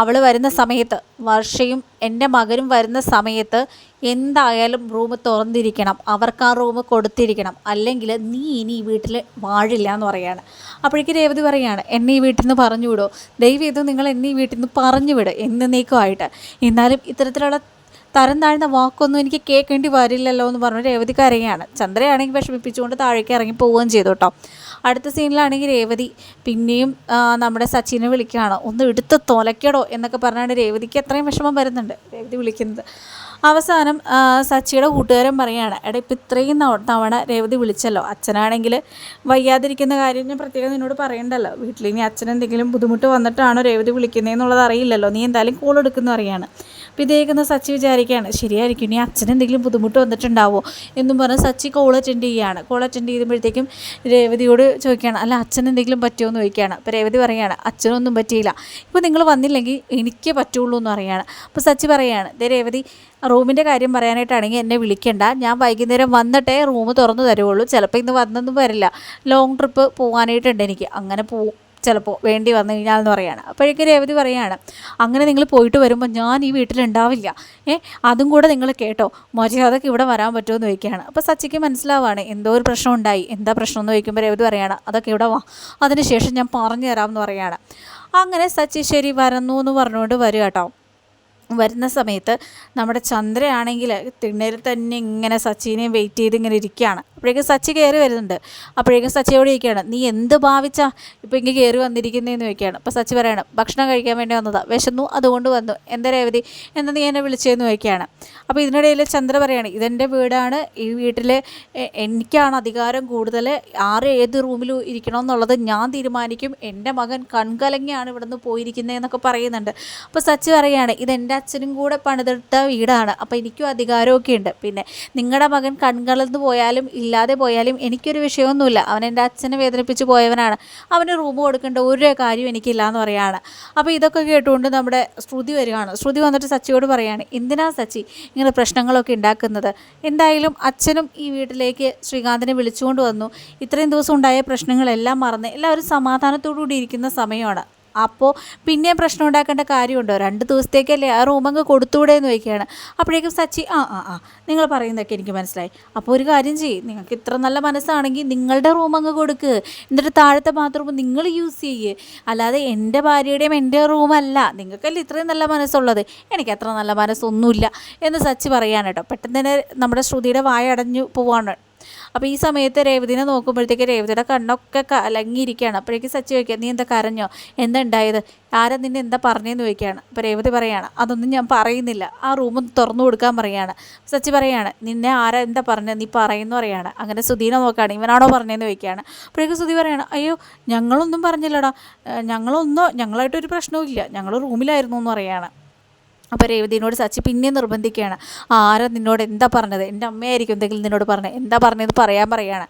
അവൾ വരുന്ന സമയത്ത് വർഷയും എന്റെ മകനും വരുന്ന സമയത്ത് എന്തായാലും റൂം തുറന്നിരിക്കണം. അവർക്ക് ആ റൂം കൊടുത്തിരിക്കണം. അല്ലെങ്കിൽ നീ ഇനി ഈ വീട്ടിൽ വാഴില്ല എന്ന് പറയാണ്. അപ്പോഴേക്ക് രേവതി പറയാണ് എന്നെ ഈ വീട്ടിൽ നിന്ന് പറഞ്ഞു വിടോ ദൈവം ഇത് നിങ്ങൾ എന്നെ ഈ വീട്ടിൽ നിന്ന് പറഞ്ഞു വിട് എന്നേക്കുമായിട്ട്. എന്നാലും ഇത്തരത്തിലുള്ള തരം താഴ്ന്ന വാക്കൊന്നും എനിക്ക് കേൾക്കേണ്ടി വരില്ലല്ലോ എന്ന് പറഞ്ഞു രേവതി കരയാണ്. ചന്ദ്രയാണെങ്കിൽ വിഷമിപ്പിച്ചുകൊണ്ട് താഴേക്ക് ഇറങ്ങി പോവുകയും ചെയ്തു കേട്ടോ. അടുത്ത സീനിലാണെങ്കിൽ രേവതി പിന്നെയും നമ്മുടെ സച്ചിനെ വിളിക്കുകയാണ്. ഒന്ന് എടുത്ത് തൊലയ്ക്കടോ എന്നൊക്കെ പറഞ്ഞാണ് രേവതിക്ക് അത്രയും വിഷമം വരുന്നുണ്ട് രേവതി വിളിക്കുന്നത്. അവസാനം സച്ചിയുടെ കൂട്ടുകാരൻ പറയുകയാണ് എടാ ഇപ്പം ഇത്രയും തവണ രേവതി വിളിച്ചല്ലോ. അച്ഛനാണെങ്കിൽ വയ്യാതിരിക്കുന്ന കാര്യം ഞാൻ പ്രത്യേകം നിന്നോട് പറയണ്ടല്ലോ. വീട്ടിൽ ഇനി അച്ഛൻ എന്തെങ്കിലും ബുദ്ധിമുട്ട് വന്നിട്ടാണോ രേവതി വിളിക്കുന്നതെന്നുള്ളത് അറിയില്ലല്ലോ. നീ എന്തായാലും കോൾ എടുക്കുന്നു അറിയാണ് അപ്പോൾ ഇതേക്കുന്ന സച്ചി വിചാരിക്കുകയാണ്. ശരിയായിരിക്കും. ഇനി അച്ഛൻ എന്തെങ്കിലും ബുദ്ധിമുട്ട് വന്നിട്ടുണ്ടാവോ? എന്നും പറഞ്ഞ് സച്ചി കോൾ അറ്റൻഡ് ചെയ്യുകയാണ്. കോൾ അറ്റൻഡ് ചെയ്യുമ്പോഴത്തേക്കും രേവതിയോട് ചോദിക്കുകയാണ്. അല്ല അച്ഛൻ എന്തെങ്കിലും പറ്റുമോ എന്ന് ചോദിക്കുകയാണ്. അപ്പോൾ രേവതി പറയുകയാണ് അച്ഛനൊന്നും പറ്റിയില്ല. ഇപ്പോൾ നിങ്ങൾ വന്നില്ലെങ്കിൽ എനിക്ക് പറ്റുള്ളൂ എന്ന് പറയുകയാണ്. അപ്പോൾ സച്ചി പറയുകയാണ് ദേ രേവതി റൂമിന്റെ കാര്യം പറയാനായിട്ടാണെങ്കിൽ എന്നെ വിളിക്കേണ്ട. ഞാൻ വൈകുന്നേരം വന്നിട്ടേ റൂം തുറന്നു തരുള്ളൂ. ചിലപ്പോൾ ഇന്ന് വന്നൊന്നും വരില്ല. ലോങ് ട്രിപ്പ് പോകാനായിട്ടുണ്ട് എനിക്ക്. അങ്ങനെ പോവും ചിലപ്പോൾ വേണ്ടി വന്നു കഴിഞ്ഞാൽ എന്ന് പറയാണ്. അപ്പോഴേക്കും രേവതി പറയാണ് അങ്ങനെ നിങ്ങൾ പോയിട്ട് വരുമ്പോൾ ഞാൻ ഈ വീട്ടിലുണ്ടാവില്ല. ഏ അതും കൂടെ നിങ്ങൾ കേട്ടോ. മര്യാദയ്ക്ക് ഇവിടെ വരാൻ പറ്റുമോ? എന്ന് ചോദിക്കുകയാണ്. അപ്പോൾ സച്ചിക്ക് മനസ്സിലാവാണ് എന്തോ ഒരു പ്രശ്നം ഉണ്ടായി. എന്താ പ്രശ്നം എന്ന് ചോദിക്കുമ്പോൾ രേവതി പറയാണ് അതൊക്കെ ഇവിടെ വാ. അതിനുശേഷം ഞാൻ പറഞ്ഞു തരാമെന്ന് പറയാണ്. അങ്ങനെ സച്ചി ശരി വരുന്നു എന്ന് പറഞ്ഞുകൊണ്ട് വരിക കേട്ടോ. വരുന്ന സമയത്ത് നമ്മുടെ ചന്ദ്രയാണെങ്കിൽ തിണ്ണയിൽ തന്നെ ഇങ്ങനെ സച്ചിനെയും വെയിറ്റ് ചെയ്ത് ഇങ്ങനെ ഇരിക്കുകയാണ്. അപ്പോഴേക്കും സച്ചി കയറി വരുന്നുണ്ട്. അപ്പോഴേക്കും സച്ചിയോട് ചോദിക്കുകയാണ് നീ എന്ത് ഭാവിച്ചാ ഇപ്പോൾ ഇങ്ങനെ കയറി വന്നിരിക്കുന്നതെന്ന് ചോദിക്കുകയാണ്. അപ്പോൾ സച്ചി പറയണം ഭക്ഷണം കഴിക്കാൻ വേണ്ടി വന്നതാണ് വിശന്നു അതുകൊണ്ട് വന്നു. എന്താ രേവതി എന്താ നീ എന്നെ വിളിച്ചതെന്ന് ചോദിക്കുകയാണ്. അപ്പോൾ ഇതിനിടയിൽ ചന്ദ്ര പറയാണ് ഇതെന്റെ വീടാണ്. ഈ വീട്ടിൽ എനിക്കാണ് അധികാരം കൂടുതൽ ആറ് ഏത് റൂമിൽ ഇരിക്കണമെന്നുള്ളത് ഞാൻ തീരുമാനിക്കും. എന്റെ മകൻ കൺകലങ്ങിയാണ് ഇവിടുന്ന് പോയിരിക്കുന്നതെന്നൊക്കെ പറയുന്നുണ്ട്. അപ്പോൾ സച്ചി പറയുകയാണ് ഇതെന്റെ അച്ഛനും കൂടെ പണിതെടുത്ത വീടാണ്. അപ്പോൾ എനിക്കും അധികാരമൊക്കെ ഉണ്ട് പിന്നെ നിങ്ങളുടെ മകൻ കൺകളന്ന് പോയാലും ഇല്ല ഇല്ലാതെ പോയാലും എനിക്കൊരു വിഷയമൊന്നുമില്ല. അവൻ എന്റെ അച്ഛനെ വേദനിപ്പിച്ച് പോയവനാണ്. അവന് റൂം കൊടുക്കേണ്ട ഒരു കാര്യം എനിക്കില്ല എന്ന് പറയാണ്. അപ്പോൾ ഇതൊക്കെ കേട്ടുകൊണ്ട് നമ്മുടെ ശ്രുതി വരികയാണ്. ശ്രുതി വന്നിട്ട് സച്ചിയോട് പറയാണ് എന്തിനാ സച്ചി ഇങ്ങനെ പ്രശ്നങ്ങളൊക്കെ ഉണ്ടാക്കുന്നത്? എന്തായാലും അച്ഛനും ഈ വീട്ടിലേക്ക് ശ്രീകാന്തിനെ വിളിച്ചുകൊണ്ട് വന്നു. ഇത്രയും ദിവസം ഉണ്ടായ പ്രശ്നങ്ങളെല്ലാം മറന്ന് എല്ലാവരും സമാധാനത്തോടു കൂടി ഇരിക്കുന്ന സമയമാണ്. അപ്പോൾ പിന്നെ പ്രശ്നം ഉണ്ടാക്കേണ്ട കാര്യമുണ്ടോ? രണ്ട് ദിവസത്തേക്കല്ലേ ആ റൂം അങ്ങ് കൊടുത്തുകൂടെ എന്ന് ചോദിക്കുകയാണ്. അപ്പോഴേക്കും സച്ചി ആ ആ ആ നിങ്ങൾ പറയുന്നതൊക്കെ എനിക്ക് മനസ്സിലായി. അപ്പോൾ ഒരു കാര്യം ചെയ്യും നിങ്ങൾക്ക് ഇത്ര നല്ല മനസ്സാണെങ്കിൽ നിങ്ങളുടെ റൂം അങ്ങ് കൊടുക്കുക എന്നിട്ട് താഴത്തെ ബാത്റൂം നിങ്ങൾ യൂസ് ചെയ്യുക അല്ലാതെ എന്റെ ഭാര്യയുടെയും എന്റെ റൂമല്ല നിങ്ങൾക്കല്ലേ ഇത്രയും നല്ല മനസ്സുള്ളത്. എനിക്ക് അത്ര നല്ല മനസ്സൊന്നുമില്ല എന്ന് സച്ചി പറയാനട്ടോ പെട്ടെന്ന് തന്നെ നമ്മുടെ ശ്രുതിയുടെ വായ അടഞ്ഞു പോവാണ്. അപ്പോൾ ഈ സമയത്ത് രേവതിനെ നോക്കുമ്പോഴത്തേക്ക് രേവതിയുടെ കണ്ണൊക്കെ കലങ്ങിയിരിക്കുകയാണ് അപ്പോഴേക്ക് സച്ചി ചോദിക്കുക നീ എന്താ കരഞ്ഞോ? എന്താ ഉണ്ടായത്? ആരാ നിന്നെ എന്താ പറഞ്ഞതെന്ന് ചോദിക്കുകയാണ്. അപ്പോൾ രേവതി പറയാണ് അതൊന്നും ഞാൻ പറയുന്നില്ല. ആ റൂം തുറന്നു കൊടുക്കാൻ പറയാണ്. സച്ചി പറയാണ് നിന്നെ ആരാ എന്താ പറഞ്ഞത് നീ പറയുന്നു പറയാണ്. അങ്ങനെ സുധീനെ നോക്കുകയാണ് ഇവനാണോ പറഞ്ഞതെന്ന് ചോദിക്കുകയാണ്. അപ്പോഴേക്ക് സുധി പറയാണ് അയ്യോ ഞങ്ങളൊന്നും പറഞ്ഞില്ലടാ. ഞങ്ങളൊന്നും ഞങ്ങളായിട്ടൊരു പ്രശ്നവും ഇല്ല ഞങ്ങൾ റൂമിലായിരുന്നു എന്ന് പറയാണ്. അപ്പോൾ രേവതിനോട് സച്ചി പിന്നെ നിർബന്ധിക്കുകയാണ്. ആരാ നിന്നോട് എന്താ പറഞ്ഞത്? എന്റെ അമ്മയായിരിക്കും എന്തെങ്കിലും നിന്നോട് പറഞ്ഞത്. എന്താ പറഞ്ഞത് പറയാൻ പറയാണ്.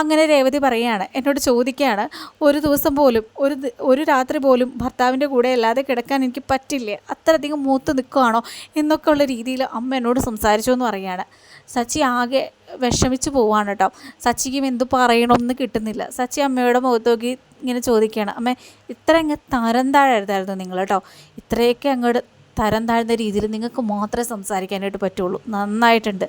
അങ്ങനെ രേവതി പറയുകയാണ് എന്നോട് ചോദിക്കുകയാണ് ഒരു ദിവസം പോലും ഒരു ഒരു രാത്രി പോലും ഭർത്താവിന്റെ കൂടെ അല്ലാതെ കിടക്കാൻ എനിക്ക് പറ്റില്ലേ. അത്രയധികം മൂത്ത് നിൽക്കുകയാണോ എന്നൊക്കെ ഉള്ള രീതിയിൽ അമ്മ എന്നോട് സംസാരിച്ചു എന്ന് പറയുകയാണ് സച്ചി ആകെ വിഷമിച്ച് പോവാണ് കേട്ടോ. സച്ചിക്കും എന്തു പറയണമെന്ന് കിട്ടുന്നില്ല. സച്ചി അമ്മയുടെ മുഖത്ത് നോക്കി ഇങ്ങനെ ചോദിക്കുകയാണ്. അമ്മ ഇത്ര അങ്ങ് തരം താഴരുതായിരുന്നു നിങ്ങൾ കേട്ടോ. ഇത്രയൊക്കെ അങ്ങോട്ട് തരം താഴ്ന്ന രീതിയിൽ നിങ്ങൾക്ക് മാത്രമേ സംസാരിക്കാനായിട്ട് പറ്റുള്ളൂ. നന്നായിട്ടുണ്ട്.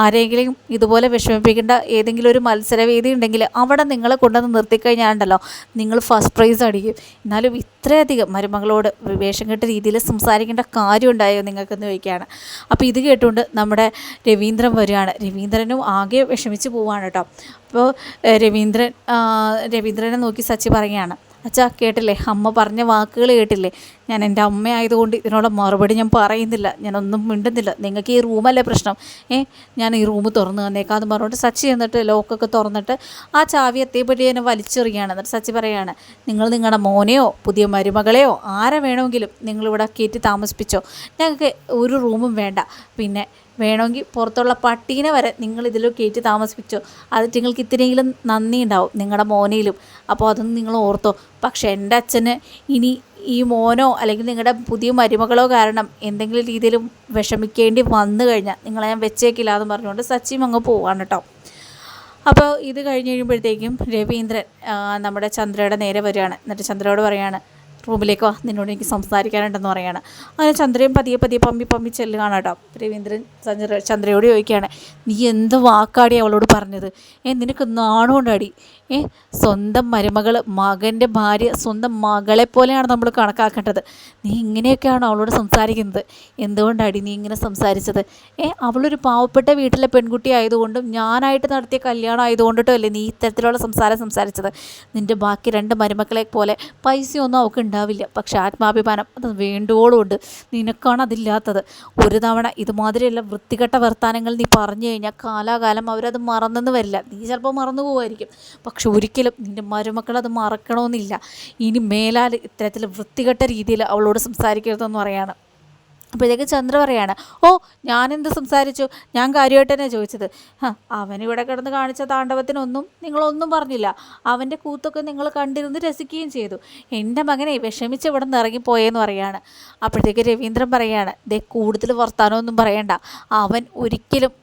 ആരെങ്കിലും ഇതുപോലെ വിഷമിപ്പിക്കേണ്ട ഏതെങ്കിലും ഒരു മത്സരവേദി ഉണ്ടെങ്കിൽ അവിടെ നിങ്ങളെ കൊണ്ടുവന്ന് നിർത്തിക്കഴിഞ്ഞാണ്ടല്ലോ നിങ്ങൾ ഫസ്റ്റ് പ്രൈസ് അടിക്കും. എന്നാലും ഇത്രയധികം മരുമകളോട് വേഷം കെട്ട രീതിയിൽ സംസാരിക്കേണ്ട കാര്യം ഉണ്ടായോ നിങ്ങൾക്കെന്ന് ചോദിക്കുകയാണ്. അപ്പോൾ ഇത് കേട്ടുകൊണ്ട് നമ്മുടെ രവീന്ദ്രൻ വരികയാണ്. രവീന്ദ്രനും ആകെ വിഷമിച്ച് പോവാണ് കേട്ടോ. അപ്പോൾ രവീന്ദ്രൻ രവീന്ദ്രനെ നോക്കി സച്ചി പറയുകയാണ്. അച്ഛാ കേട്ടില്ലേ? അമ്മ പറഞ്ഞ വാക്കുകൾ കേട്ടില്ലേ? ഞാൻ എന്റെ അമ്മയായതുകൊണ്ട് ഇതിനുള്ള മറുപടി ഞാൻ പറയുന്നില്ല. ഞാനൊന്നും മിണ്ടുന്നില്ല. നിങ്ങൾക്ക് ഈ റൂമല്ലേ പ്രശ്നം? ഏ ഞാൻ ഈ റൂം തുറന്ന് തന്നേക്കാന്ന് പറഞ്ഞിട്ട് സച്ചി എന്നിട്ട് ലോക്കൊക്കെ തുറന്നിട്ട് ആ ചാവി എത്തിയപ്പറ്റി എന്നെ വലിച്ചെറിയാണ്. എന്നിട്ട് സച്ചി പറയാണ് നിങ്ങൾ നിങ്ങളുടെ മോനെയോ പുതിയ മരുമകളെയോ ആരെ വേണമെങ്കിലും നിങ്ങളിവിടെ കയറ്റി താമസിപ്പിച്ചോ? ഞങ്ങൾക്ക് ഒരു റൂമും വേണ്ട. പിന്നെ വേണമെങ്കിൽ പുറത്തുള്ള പട്ടീനെ വരെ നിങ്ങൾ ഇതിൽ കയറ്റി താമസിപ്പിച്ചോ. അത് നിങ്ങൾക്ക് ഇത്തിരിയെങ്കിലും നന്ദി ഉണ്ടാവും നിങ്ങളുടെ മോനയിലും അപ്പോൾ അതൊന്നും നിങ്ങൾ ഓർത്തോ. പക്ഷേ എന്റെ അച്ഛന് ഇനി ഈ മോനോ അല്ലെങ്കിൽ നിങ്ങളുടെ പുതിയ മരുമകളോ കാരണം എന്തെങ്കിലും രീതിയിലും വിഷമിക്കേണ്ടി വന്നു കഴിഞ്ഞാൽ നിങ്ങളെ ഞാൻ വെച്ചേക്കില്ല എന്ന് പറഞ്ഞുകൊണ്ട് സച്ചിയും അങ്ങ് പോവാണ് കേട്ടോ. അപ്പോൾ ഇത് കഴിഞ്ഞ് കഴിയുമ്പോഴത്തേക്കും രവീന്ദ്രൻ നമ്മുടെ ചന്ദ്രയുടെ നേരെ വരികയാണ്. എന്നിട്ട് ചന്ദ്രയോട് പറയാണ് റൂമിലേക്ക് വാ. നിന്നോട് എനിക്ക് സംസാരിക്കാനുണ്ടെന്ന് പറയാണ്. അങ്ങനെ ചന്ദ്രയും പതിയെ പതിയെ പമ്പി പമ്പി ചെല്ലുകയാണ് കേട്ടോ. രവീന്ദ്രൻ ചന്ദ്ര ചന്ദ്രയോട് ചോദിക്കുകയാണ് നീ എന്ത് വാക്കാടി അവളോട് പറഞ്ഞത്? ഏ നിനക്ക് നാണമുണ്ടാടി ഏ? സ്വന്തം മരുമകൾ മകന്റെ ഭാര്യ സ്വന്തം മകളെ പോലെയാണ് നമ്മൾ കണക്കാക്കേണ്ടത്. നീ ഇങ്ങനെയൊക്കെയാണ് അവളോട് സംസാരിക്കുന്നത്? എന്തുകൊണ്ടാടി നീ ഇങ്ങനെ സംസാരിച്ചത്? ഏ അവളൊരു പാവപ്പെട്ട വീട്ടിലെ പെൺകുട്ടി ആയതുകൊണ്ടും ഞാനായിട്ട് നടത്തിയ കല്യാണം ആയതുകൊണ്ടിട്ടും അല്ലേ നീ ഇത്തരത്തിലുള്ള സംസാരം സംസാരിച്ചത്? നിന്റെ ബാക്കി രണ്ട് മരുമക്കളെ പോലെ പൈസയൊന്നും അവൾക്ക് ഉണ്ടാവില്ല. പക്ഷേ ആത്മാഭിമാനം അത് വേണ്ടുവോളുമുണ്ട് നിനക്കാണ് അതില്ലാത്തത്. ഒരു തവണ ഇതുമാതിരിയുള്ള വൃത്തികെട്ട വർത്തമാനങ്ങൾ നീ പറഞ്ഞു കഴിഞ്ഞാൽ കാലാകാലം അവരത് മറന്നെന്ന് വരില്ല. നീ ചിലപ്പോൾ മറന്നു പോവായിരിക്കും പക്ഷെ ഒരിക്കലും നിന്റെ മരുമക്കൾ അത് മറക്കണമെന്നില്ല. ഇനി മേലാൽ ഇത്തരത്തിൽ വൃത്തികെട്ട രീതിയിൽ അവളോട് സംസാരിക്കരുതെന്ന് പറയാണ്. അപ്പോഴത്തേക്ക് ചന്ദ്ര പറയാണ് ഓ ഞാനെന്ത് സംസാരിച്ചു? ഞാൻ കാര്യമായിട്ട് തന്നെ ചോദിച്ചത്. അവനിവിടെ കിടന്ന് കാണിച്ച താണ്ഡവത്തിനൊന്നും നിങ്ങളൊന്നും പറഞ്ഞില്ല. അവന്റെ കൂത്തൊക്കെ നിങ്ങൾ കണ്ടിരുന്ന് രസിക്കുകയും ചെയ്തു. എന്റെ മകനെ വിഷമിച്ച് ഇവിടെ നിന്ന് ഇറങ്ങിപ്പോയെന്ന് പറയാണ്. അപ്പോഴത്തേക്ക് രവീന്ദ്രൻ പറയാണ് ദേ കൂടുതൽ വർത്താനമൊന്നും പറയണ്ട. അവൻ ഒരിക്കലും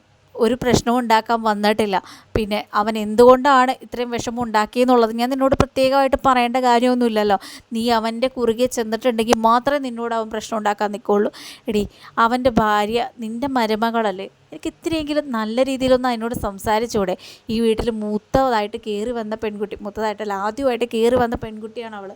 ഒരു പ്രശ്നവും ഉണ്ടാക്കാൻ വന്നിട്ടില്ല. പിന്നെ അവൻ എന്തുകൊണ്ടാണ് ഇത്രയും വിഷമം ഉണ്ടാക്കിയെന്നുള്ളത് ഞാൻ നിന്നോട് പ്രത്യേകമായിട്ട് പറയേണ്ട കാര്യമൊന്നുമില്ലല്ലോ. നീ അവന്റെ കുറുകെ ചെന്നിട്ടുണ്ടെങ്കിൽ മാത്രമേ നിന്നോട് അവൻ പ്രശ്നം ഉണ്ടാക്കാൻ നിൽക്കുള്ളൂ. എടി അവന്റെ ഭാര്യ നിന്റെ മരുമകളല്ലേ? എനിക്ക് ഇത്തിരിയെങ്കിലും നല്ല രീതിയിലൊന്നും അതിനോട് സംസാരിച്ചൂടെ ഈ വീട്ടിൽ മൂത്തതായിട്ട് കയറി വന്ന പെൺകുട്ടി മൂത്തതായിട്ടല്ല ആദ്യമായിട്ട് കയറി വന്ന പെൺകുട്ടിയാണ് അവൾ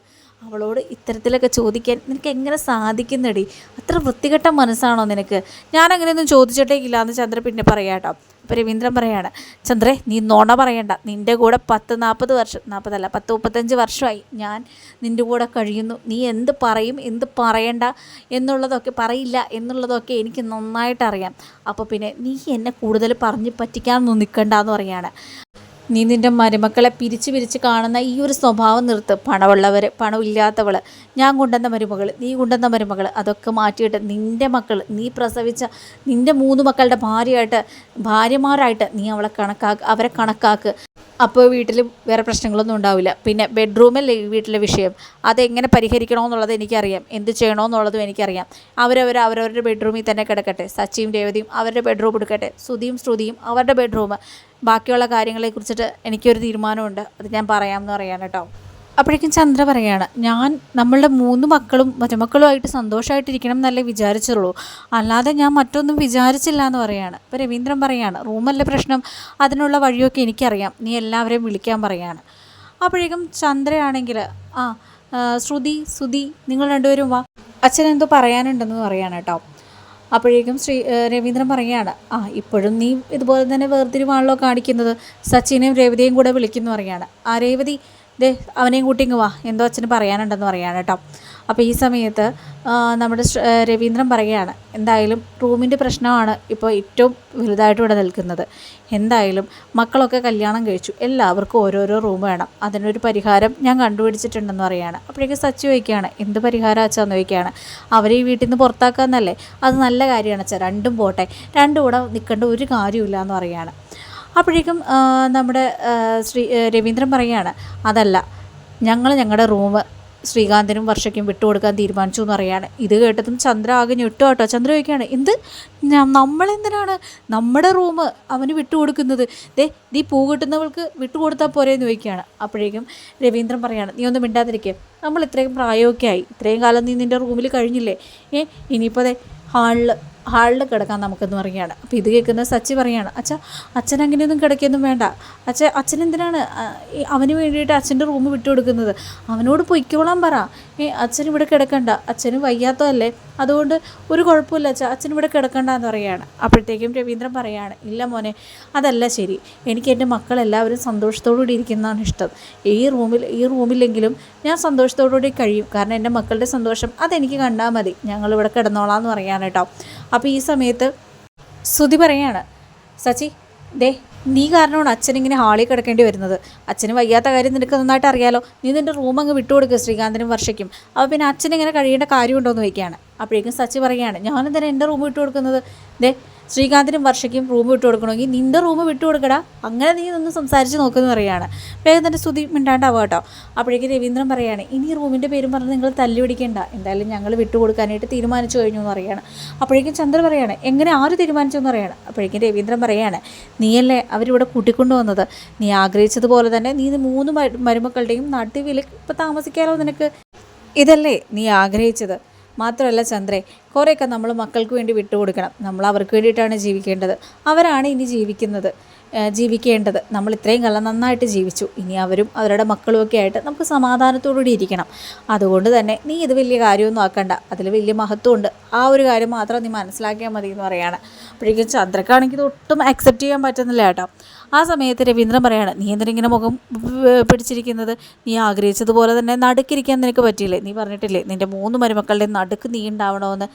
അവളോട് ഇത്തരത്തിലൊക്കെ ചോദിക്കാൻ നിനക്ക് എങ്ങനെ സാധിക്കുന്നടി? അത്ര വൃത്തികെട്ട മനസ്സാണോ നിനക്ക്? ഞാൻ അങ്ങനെയൊന്നും ചോദിച്ചിട്ടേ ഇല്ല എന്ന് ചന്ദ്ര പിന്നെ പറയാം കേട്ടോ അപ്പോൾ രവീന്ദ്രൻ പറയാണ് ചന്ദ്രേ നീ നോണ പറയണ്ട. നിന്റെ കൂടെ പത്ത് നാൽപ്പത് വർഷം നാൽപ്പതല്ല പത്ത് മുപ്പത്തഞ്ച് വർഷമായി. ഞാൻ നിന്റെ കൂടെ കഴിയുന്നു. നീ എന്ത് പറയും എന്ത് പറയണ്ട എന്നുള്ളതൊക്കെ പറയില്ല എന്നുള്ളതൊക്കെ എനിക്ക് നന്നായിട്ട് അറിയാം അപ്പോൾ പിന്നെ നീ എന്നെ കൂടുതൽ പറഞ്ഞ് നിൽക്കണ്ട എന്ന് പറയാണ്. നീ നിന്റെ മരുമക്കളെ പിരിച്ച് പിരിച്ച് കാണുന്ന ഈ ഒരു സ്വഭാവം നിർത്ത്. പണമുള്ളവർ പണമില്ലാത്തവൾ ഞാൻ കൊണ്ടുവന്ന മരുമകൾ നീ കൊണ്ടുവന്ന മരുമകൾ അതൊക്കെ മാറ്റിയിട്ട് നിന്റെ മക്കൾ നീ പ്രസവിച്ച നിന്റെ മൂന്ന് മക്കളുടെ ഭാര്യയായിട്ട് ഭാര്യമാരായിട്ട് നീ അവളെ കണക്കാക്ക് അവരെ കണക്കാക്ക്. അപ്പോൾ വീട്ടിൽ വേറെ പ്രശ്നങ്ങളൊന്നും ഉണ്ടാവില്ല. പിന്നെ ബെഡ്റൂമല്ലേ വീട്ടിലെ വിഷയം. അതെങ്ങനെ പരിഹരിക്കണമെന്നുള്ളത് എനിക്കറിയാം. എന്ത് ചെയ്യണമെന്നുള്ളതും എനിക്കറിയാം. അവരവർ അവരവരുടെ ബെഡ്റൂമിൽ തന്നെ കിടക്കട്ടെ. സച്ചിയും രേവതിയും അവരുടെ ബെഡ്റൂം എടുക്കട്ടെ. ശ്രുതിയും ശ്രുതിയും അവരുടെ ബെഡ്റൂം ബാക്കിയുള്ള കാര്യങ്ങളെ കുറിച്ചിട്ട് എനിക്കൊരു തീരുമാനമുണ്ട്. അത് ഞാൻ പറയാമെന്ന് പറയാൻ കേട്ടോ. അപ്പോഴേക്കും ചന്ദ്ര പറയാണ് ഞാൻ നമ്മളുടെ മൂന്ന് മക്കളും മരുമക്കളുമായിട്ട് സന്തോഷമായിട്ടിരിക്കണം എന്നല്ലേ വിചാരിച്ചുള്ളൂ. അല്ലാതെ ഞാൻ മറ്റൊന്നും വിചാരിച്ചില്ല എന്ന് പറയാണ്. അപ്പോൾ രവീന്ദ്രൻ പറയാണ് റൂമല്ല പ്രശ്നം? അതിനുള്ള വഴിയൊക്കെ എനിക്കറിയാം. നീ എല്ലാവരെയും വിളിക്കാൻ പറയാണ്. അപ്പോഴേക്കും ചന്ദ്രയാണെങ്കിൽ ആ, ശ്രുതി സുതി നിങ്ങൾ രണ്ടുപേരും വാ. അച്ഛൻ എന്തോ പറയാനുണ്ടെന്ന് പറയാണ് കേട്ടോ. അപ്പോഴേക്കും ശ്രീ രവീന്ദ്രൻ പറയുകയാണ് ആ ഇപ്പോഴും നീ ഇതുപോലെ തന്നെ വേർതിരിവാണല്ലോ കാണിക്കുന്നത്. സച്ചിനെയും രേവതിയെയും കൂടെ വിളിക്കുന്നു പറയുകയാണ് ആ രേവതി ദേ അവനെയും കൂട്ടിങ്ങ് വാ എന്തോ അച്ഛന് പറയാനുണ്ടെന്ന് പറയാണ് കേട്ടോ. അപ്പോൾ ഈ സമയത്ത് നമ്മുടെ രവീന്ദ്രൻ പറയുകയാണ് എന്തായാലും റൂമിന്റെ പ്രശ്നമാണ് ഇപ്പോൾ ഏറ്റവും വലുതായിട്ട് ഇവിടെ നിൽക്കുന്നത്. എന്തായാലും മക്കളൊക്കെ കല്യാണം കഴിച്ചു. എല്ലാവർക്കും ഓരോരോ റൂം വേണം. അതിനൊരു പരിഹാരം ഞാൻ കണ്ടുപിടിച്ചിട്ടുണ്ടെന്ന് പറയാണ്. അപ്പോഴേക്കും സച്ചു ചോദിക്കുകയാണ് എന്ത് പരിഹാരം അച്ഛാന്ന് ചോദിക്കുകയാണ് അവരെ ഈ വീട്ടിൽ നിന്ന് പുറത്താക്കാന്നല്ലേ? അത് നല്ല കാര്യമാണ് അച്ഛാ. രണ്ടും പോട്ടെ. രണ്ടും കൂടെ നിൽക്കേണ്ട ഒരു കാര്യമില്ല എന്ന് പറയാണ്. അപ്പോഴേക്കും നമ്മുടെ ശ്രീ രവീന്ദ്രൻ പറയുകയാണ് അതല്ല ഞങ്ങൾ ഞങ്ങളുടെ റൂം ശ്രീകാന്തിനും വർഷയ്ക്കും വിട്ടുകൊടുക്കാൻ തീരുമാനിച്ചു എന്ന് പറയാണ് ഇത് കേട്ടതും ചന്ദ്ര ആകെ ഞെട്ടു കേട്ടോ. ചന്ദ്ര ചോദിക്കുകയാണ് എന്ത്? നമ്മളെന്തിനാണ് നമ്മുടെ റൂം അവന് വിട്ടുകൊടുക്കുന്നത്? ദേ നീ പൂ കിട്ടുന്നവൾക്ക് വിട്ടുകൊടുത്താൽ പോരെ എന്ന് ചോദിക്കുകയാണ്. അപ്പോഴേക്കും രവീന്ദ്രൻ പറയാണ് നീ ഒന്നും മിണ്ടാതിരിക്കേ. നമ്മൾ ഇത്രയും പ്രായമൊക്കെ ആയി. ഇത്രയും കാലം നീ നിന്റെ റൂമിൽ കഴിഞ്ഞില്ലേ? ഏ ഇനിയിപ്പോൾ അതെ ഹാളിൽ ഹാളിൽ കിടക്കാൻ നമുക്കെന്ന് പറയുകയാണ്. അപ്പോൾ ഇത് കേൾക്കുന്ന സച്ചി പറയുകയാണ് അച്ഛ അച്ഛൻ അങ്ങനെയൊന്നും കിടക്കൊന്നും വേണ്ട. അച്ഛ അച്ഛൻ എന്തിനാണ് അവന് വേണ്ടിയിട്ട് അച്ഛന്റെ റൂം വിട്ടുകൊടുക്കുന്നത് അവനോട് പൊയ്ക്കോളാൻ പറ. ഏ അച്ഛൻ ഇവിടെ കിടക്കണ്ട. അച്ഛന് വയ്യാത്തതല്ലേ? അതുകൊണ്ട് ഒരു കുഴപ്പമില്ല അച്ഛ അച്ഛൻ ഇവിടെ കിടക്കണ്ട എന്ന് പറയുകയാണ് അപ്പോഴത്തേക്കും രവീന്ദ്രൻ പറയുകയാണ് ഇല്ല മോനെ അതല്ല ശരി. എനിക്ക് എന്റെ മക്കളെല്ലാവരും സന്തോഷത്തോടുകൂടി ഇരിക്കുന്നതാണ് ഇഷ്ടം. ഈ റൂമിൽ ഈ റൂമില്ലെങ്കിലും ഞാൻ സന്തോഷത്തോടുകൂടി കഴിയും. കാരണം എന്റെ മക്കളുടെ സന്തോഷം അതെനിക്ക് കണ്ടാൽ മതി. ഞങ്ങളിവിടെ കിടന്നോളാം എന്ന് പറയാൻ കേട്ടോ. അപ്പോൾ ഈ സമയത്ത് ശ്രുതി പറയാണ് സച്ചി ദേ നീ കാരണമാണ് അച്ഛൻ ഇങ്ങനെ ഹാളിൽ കിടക്കേണ്ടി വരുന്നത്. അച്ഛന് വയ്യാത്ത കാര്യം നിനക്ക് നന്നായിട്ട് അറിയാലോ. നീ നിന്റെ റൂം അങ്ങ് വിട്ടുകൊടുക്കുക ശ്രീകാന്തിനും വർഷയ്ക്കും. അപ്പോൾ പിന്നെ അച്ഛൻ ഇങ്ങനെ കഴിയേണ്ട കാര്യമുണ്ടോ എന്ന് ചോദിക്കുകയാണ്. അപ്പോഴേക്കും സച്ചി പറയുകയാണ് ഞാനെന്തിനാണ് എന്റെ റൂം വിട്ടു കൊടുക്കുന്നത് ദേ ശ്രീകാന്തിനും വർഷയ്ക്കും റൂം വിട്ടു കൊടുക്കണമെങ്കിൽ നിന്റെ റൂം വിട്ടു കൊടുക്കടാ. അങ്ങനെ നീ ഒന്ന് സംസാരിച്ച് നോക്കുന്നു പറയുകയാണ്. വേഗം തന്നെ സ്തുതി മിണ്ടാണ്ടാവുക കേട്ടോ. അപ്പോഴേക്കും രവീന്ദ്രൻ പറയുകയാണ് ഇനി റൂമിന്റെ പേരും പറഞ്ഞ് നിങ്ങൾ തല്ലി പിടിക്കേണ്ട. എന്തായാലും ഞങ്ങൾ വിട്ടു കൊടുക്കാനായിട്ട് തീരുമാനിച്ചു കഴിഞ്ഞു എന്ന് പറയുകയാണ്. അപ്പോഴേക്കും ചന്ദ്ര പറയാണ് എങ്ങനെ ആര് തീരുമാനിച്ചു എന്ന് പറയാണ് അപ്പോഴേക്കും രവീന്ദ്രൻ പറയാണ് നീയല്ലേ അവരിവിടെ കൂട്ടിക്കൊണ്ടു വന്നത്? നീ ആഗ്രഹിച്ചതുപോലെ തന്നെ നീ മൂന്ന് മരു- മരുമക്കളുടെയും നാട്ടിൽ ഇപ്പം താമസിക്കാലോ നിനക്ക്? ഇതല്ലേ നീ ആഗ്രഹിച്ചത്? മാത്രമല്ല ചന്ദ്രേ കുറേയൊക്കെ നമ്മൾ മക്കൾക്ക് വേണ്ടി വിട്ടുകൊടുക്കണം. നമ്മൾ അവർക്ക് വേണ്ടിയിട്ടാണ് ജീവിക്കേണ്ടത്. അവരാണ് ഇനി ജീവിക്കുന്നത്. ജീവിക്കേണ്ടത്. നമ്മൾ ഇത്രയും കാലം നന്നായിട്ട് ജീവിച്ചു. ഇനി അവരും അവരുടെ മക്കളുമൊക്കെ ആയിട്ട് നമുക്ക് സമാധാനത്തോടുകൂടി ഇരിക്കണം. അതുകൊണ്ട് തന്നെ നീ ഇത് വലിയ കാര്യമൊന്നും ആക്കണ്ട. അതിൽ വലിയ മഹത്വമുണ്ട്. ആ ഒരു കാര്യം മാത്രം നീ മനസ്സിലാക്കിയാൽ മതി എന്ന് പറയാണ്. അപ്പോഴേക്കും ചന്ദ്രക്കാണെങ്കിൽ ഒട്ടും അക്സെപ്റ്റ് ചെയ്യാൻ പറ്റുന്നില്ല കേട്ടോ. ആ സമയത്ത് രവീന്ദ്രൻ പറയാണ് നീ എന്തിനിങ്ങനെ മുഖം പിടിച്ചിരിക്കുന്നത്? നീ ആഗ്രഹിച്ചതുപോലെ തന്നെ നടുക്കിരിക്കാൻ നിനക്ക് പറ്റിയില്ലേ? നീ പറഞ്ഞിട്ടില്ലേ? നിന്റെ മൂന്ന് മരുമക്കളുടെ നടുക്ക് നീ ഉണ്ടാവണമെന്ന്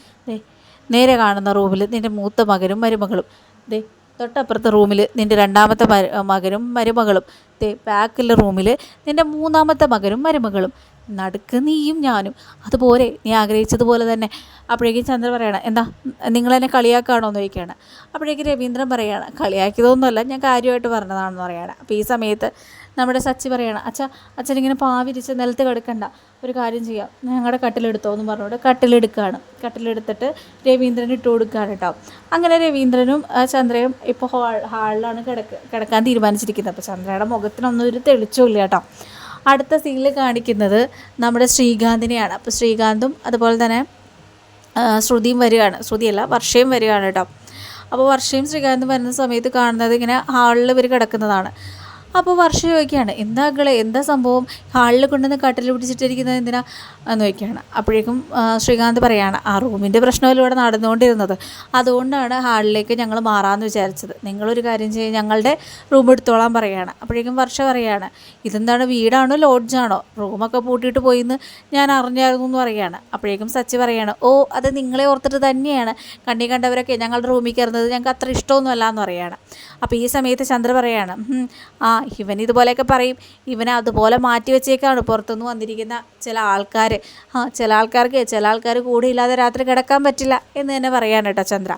നേരെ കാണുന്ന റൂമിൽ നിന്റെ മൂത്ത മകനും മരുമകളും. ദേ തൊട്ടപ്പുറത്തെ റൂമിൽ നിന്റെ രണ്ടാമത്തെ മകനും മരുമകളും. തേ ബാക്കിലെ റൂമിൽ നിന്റെ മൂന്നാമത്തെ മകനും മരുമകളും. നടുക്ക് നീയും ഞാനും. അതുപോലെ നീ ആഗ്രഹിച്ചതുപോലെ തന്നെ. അപ്പോഴേക്കും ചന്ദ്രൻ പറയണം എന്താ നിങ്ങളെന്നെ കളിയാക്കുകയാണോ എന്ന് ചോദിക്കുകയാണ്. അപ്പോഴേക്കും രവീന്ദ്രൻ പറയുകയാണ് കളിയാക്കിയതൊന്നുമല്ല ഞാൻ കാര്യമായിട്ട് പറഞ്ഞതാണെന്ന് പറയുകയാണ് അപ്പോൾ ഈ സമയത്ത് നമ്മുടെ സച്ചി പറയണം അച്ഛ അച്ഛനിങ്ങനെ പാവിരിച്ച് നിലത്ത് കിടക്കണ്ട ഒരു കാര്യം ചെയ്യാം. ഞങ്ങളുടെ കട്ടിലെടുത്തോ എന്ന് പറഞ്ഞുകൊണ്ട് കട്ടിലെടുക്കുകയാണ് കട്ടിലെടുത്തിട്ട് രവീന്ദ്രൻ ഇട്ട് കൊടുക്കുകയാണ് കേട്ടോ അങ്ങനെ രവീന്ദ്രനും ചന്ദ്രയും ഇപ്പോൾ ഹാൾ ഹാളിലാണ് കിടക്ക കിടക്കാൻ തീരുമാനിച്ചിരിക്കുന്നത്. അപ്പോൾ ചന്ദ്രയുടെ മുഖത്തിനൊന്നും ഒരു തെളിച്ചമില്ല കേട്ടോ അടുത്ത സീനിൽ കാണിക്കുന്നത് നമ്മുടെ ശ്രീകാന്തിനെയാണ്. അപ്പോൾ ശ്രീകാന്തും അതുപോലെ തന്നെ ശ്രുതിയും വരികയാണ്. ശ്രുതിയല്ല വർഷയും വരികയാണ് കേട്ടോ അപ്പോൾ വർഷയും ശ്രീകാന്തും വരുന്ന സമയത്ത് കാണുന്നത് ഇങ്ങനെ ഹാളിൽ ഇവർ കിടക്കുന്നതാണ്. അപ്പോൾ വർഷ ചോദിക്കുകയാണ് എന്താ കളെ എന്താ സംഭവം? ഹാളിൽ കൊണ്ടുവന്ന് കട്ടിൽ പിടിച്ചിട്ടിരിക്കുന്നത് എന്തിനാ? എന്ന് ചോദിക്കുകയാണ്. അപ്പോഴേക്കും ശ്രീകാന്ത് പറയാണ് ആ റൂമിന്റെ പ്രശ്നമല്ല ഇവിടെ നടന്നുകൊണ്ടിരുന്നത്. അതുകൊണ്ടാണ് ഹാളിലേക്ക് ഞങ്ങൾ മാറാമെന്ന് വിചാരിച്ചത്. നിങ്ങളൊരു കാര്യം ചെയ്യും ഞങ്ങളുടെ റൂം എടുത്തോളാൻ പറയുകയാണ് അപ്പോഴേക്കും വർഷ പറയുകയാണ് ഇതെന്താണ് വീടാണോ ലോഡ്ജാണോ? റൂമൊക്കെ പൂട്ടിയിട്ട് പോയിന്ന് ഞാൻ അറിഞ്ഞായിരുന്നു എന്ന് പറയുകയാണ് അപ്പോഴേക്കും സച്ചി പറയാണ് ഓ അത് നിങ്ങളെ ഓർത്തിട്ട് തന്നെയാണ്. കണ്ണി കണ്ടവരൊക്കെ ഞങ്ങളുടെ റൂമിൽ കയറുന്നത് ഞങ്ങൾക്ക് അത്ര ഇഷ്ടമൊന്നുമല്ല എന്ന് പറയുകയാണ് അപ്പോൾ ഈ സമയത്ത് ചന്ദ്ര പറയാണ് ആ ഇവൻ ഇതുപോലെയൊക്കെ പറയും. ഇവനെ അതുപോലെ മാറ്റി വെച്ചേക്കാണ്. പുറത്തുനിന്ന് വന്നിരിക്കുന്ന ചില ആൾക്കാർ ആ ചില ആൾക്കാർക്ക് ചില ആൾക്കാർ കൂടെ ഇല്ലാതെ രാത്രി കിടക്കാൻ പറ്റില്ല എന്ന് തന്നെ പറയാണ് കേട്ടോ ചന്ദ്ര.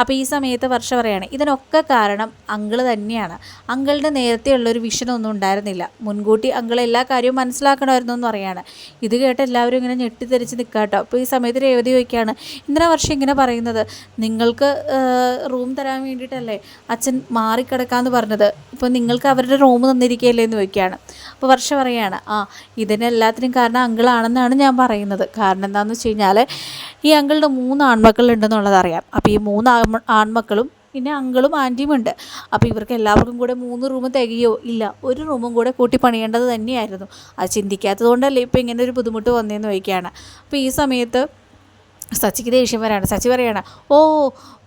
അപ്പോൾ ഈ സമയത്ത് വർഷ പറയാണ് ഇതിനൊക്കെ കാരണം അങ്കിൾ തന്നെയാണ്. അങ്കിളിന്റെ നേരത്തെ ഉള്ളൊരു വിഷനൊന്നും ഉണ്ടായിരുന്നില്ല. മുൻകൂട്ടി അങ്കിൾ എല്ലാ കാര്യവും മനസ്സിലാക്കണമായിരുന്നു എന്ന് പറയാണ്. ഇത് കേട്ട് എല്ലാവരും ഇങ്ങനെ ഞെട്ടിത്തെറിച്ച് നിൽക്കുക കേട്ടോ. അപ്പോൾ ഈ സമയത്ത് രേവതി ചോദിക്കുകയാണ് എന്തിനാ വർഷം ഇങ്ങനെ പറയുന്നത്? നിങ്ങൾക്ക് റൂം തരാൻ വേണ്ടിയിട്ടല്ലേ? അച്ഛൻ മാറിക്കിടക്കാമെന്ന് പറഞ്ഞത്. ഇപ്പോൾ നിങ്ങൾക്ക് അവരുടെ റൂം തന്നിരിക്കുകയല്ലേ എന്ന് ചോദിക്കുകയാണ്. അപ്പോൾ വർഷ പറയുകയാണ് ആ ഇതിനെല്ലാത്തിനും കാരണം അങ്കിളാണെന്നാണ് ഞാൻ പറയുന്നത്. കാരണം എന്താണെന്ന് വെച്ച് കഴിഞ്ഞാൽ ഈ അങ്കിളുടെ മൂന്ന് ആൺമക്കളുണ്ടെന്നുള്ളത് അറിയാം. അപ്പോൾ ഈ മൂന്ന് ആൺമക്കളും പിന്നെ അങ്കിളും ആന്റിയും ഉണ്ട്. അപ്പോൾ ഇവർക്ക് എല്ലാവർക്കും കൂടെ മൂന്ന് റൂം തികയോ ഇല്ല. ഒരു റൂമും കൂടെ കൂട്ടി പണിയേണ്ടത് തന്നെയായിരുന്നു. അത് ചിന്തിക്കാത്തത് കൊണ്ടല്ലേ ഇപ്പോൾ ഇങ്ങനെ ഒരു ബുദ്ധിമുട്ട് വന്നതെന്ന് ചോദിക്കുകയാണ്. അപ്പോൾ ഈ സമയത്ത് സച്ചിക്ക് ദേഷ്യം വരാണ്. സച്ചി പറയാണ് ഓ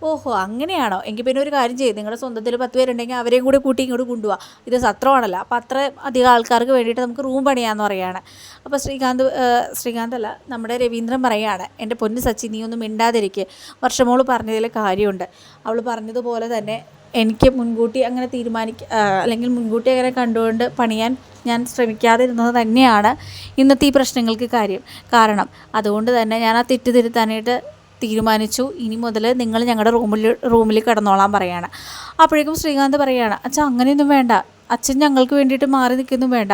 ഓഹോ അങ്ങനെയാണോ? എങ്കിൽ പിന്നെ ഒരു കാര്യം ചെയ്യും. നിങ്ങളുടെ സ്വന്തത്തിൽ പത്ത് പേരുണ്ടെങ്കിൽ അവരെയും കൂടി കൂട്ടി ഇങ്ങോട്ട് കൊണ്ടുപോവാം ഇത് സത്രമാണല്ലോ. അപ്പോൾ അത്ര അധികം ആൾക്കാർക്ക് വേണ്ടിയിട്ട് നമുക്ക് റൂം പണിയാന്ന് പറയുകയാണ് അപ്പോൾ ശ്രീകാന്ത് അല്ല നമ്മുടെ രവീന്ദ്രൻ പറയുകയാണ് എന്റെ പൊന്ന് സച്ചി നീ ഒന്നും മിണ്ടാതിരിക്കുക വർഷമോൾ പറഞ്ഞതിൽ കാര്യമുണ്ട് അവൾ പറഞ്ഞതുപോലെ തന്നെ എനിക്ക് മുൻകൂട്ടി അങ്ങനെ തീരുമാനിക്ക അല്ലെങ്കിൽ മുൻകൂട്ടി അങ്ങനെ കണ്ടുകൊണ്ട് പണിയാൻ ഞാൻ ശ്രമിക്കാതിരുന്നത് തന്നെയാണ് ഇന്നത്തെ ഈ പ്രശ്നങ്ങൾക്ക് കാര്യം. കാരണം അതുകൊണ്ട് തന്നെ ഞാൻ ആ തെറ്റ് തിരുത്താനായിട്ട് തീരുമാനിച്ചു. ഇനി മുതൽ നിങ്ങൾ ഞങ്ങളുടെ റൂമിൽ റൂമിൽ കിടന്നോളാൻ പറയാണ്. അപ്പോഴേക്കും ശ്രീകാന്ത് പറയാണ് അച്ഛാ അങ്ങനെയൊന്നും വേണ്ട. അച്ഛൻ ഞങ്ങൾക്ക് വേണ്ടിയിട്ട് മാറി നിൽക്കുന്നു വേണ്ട.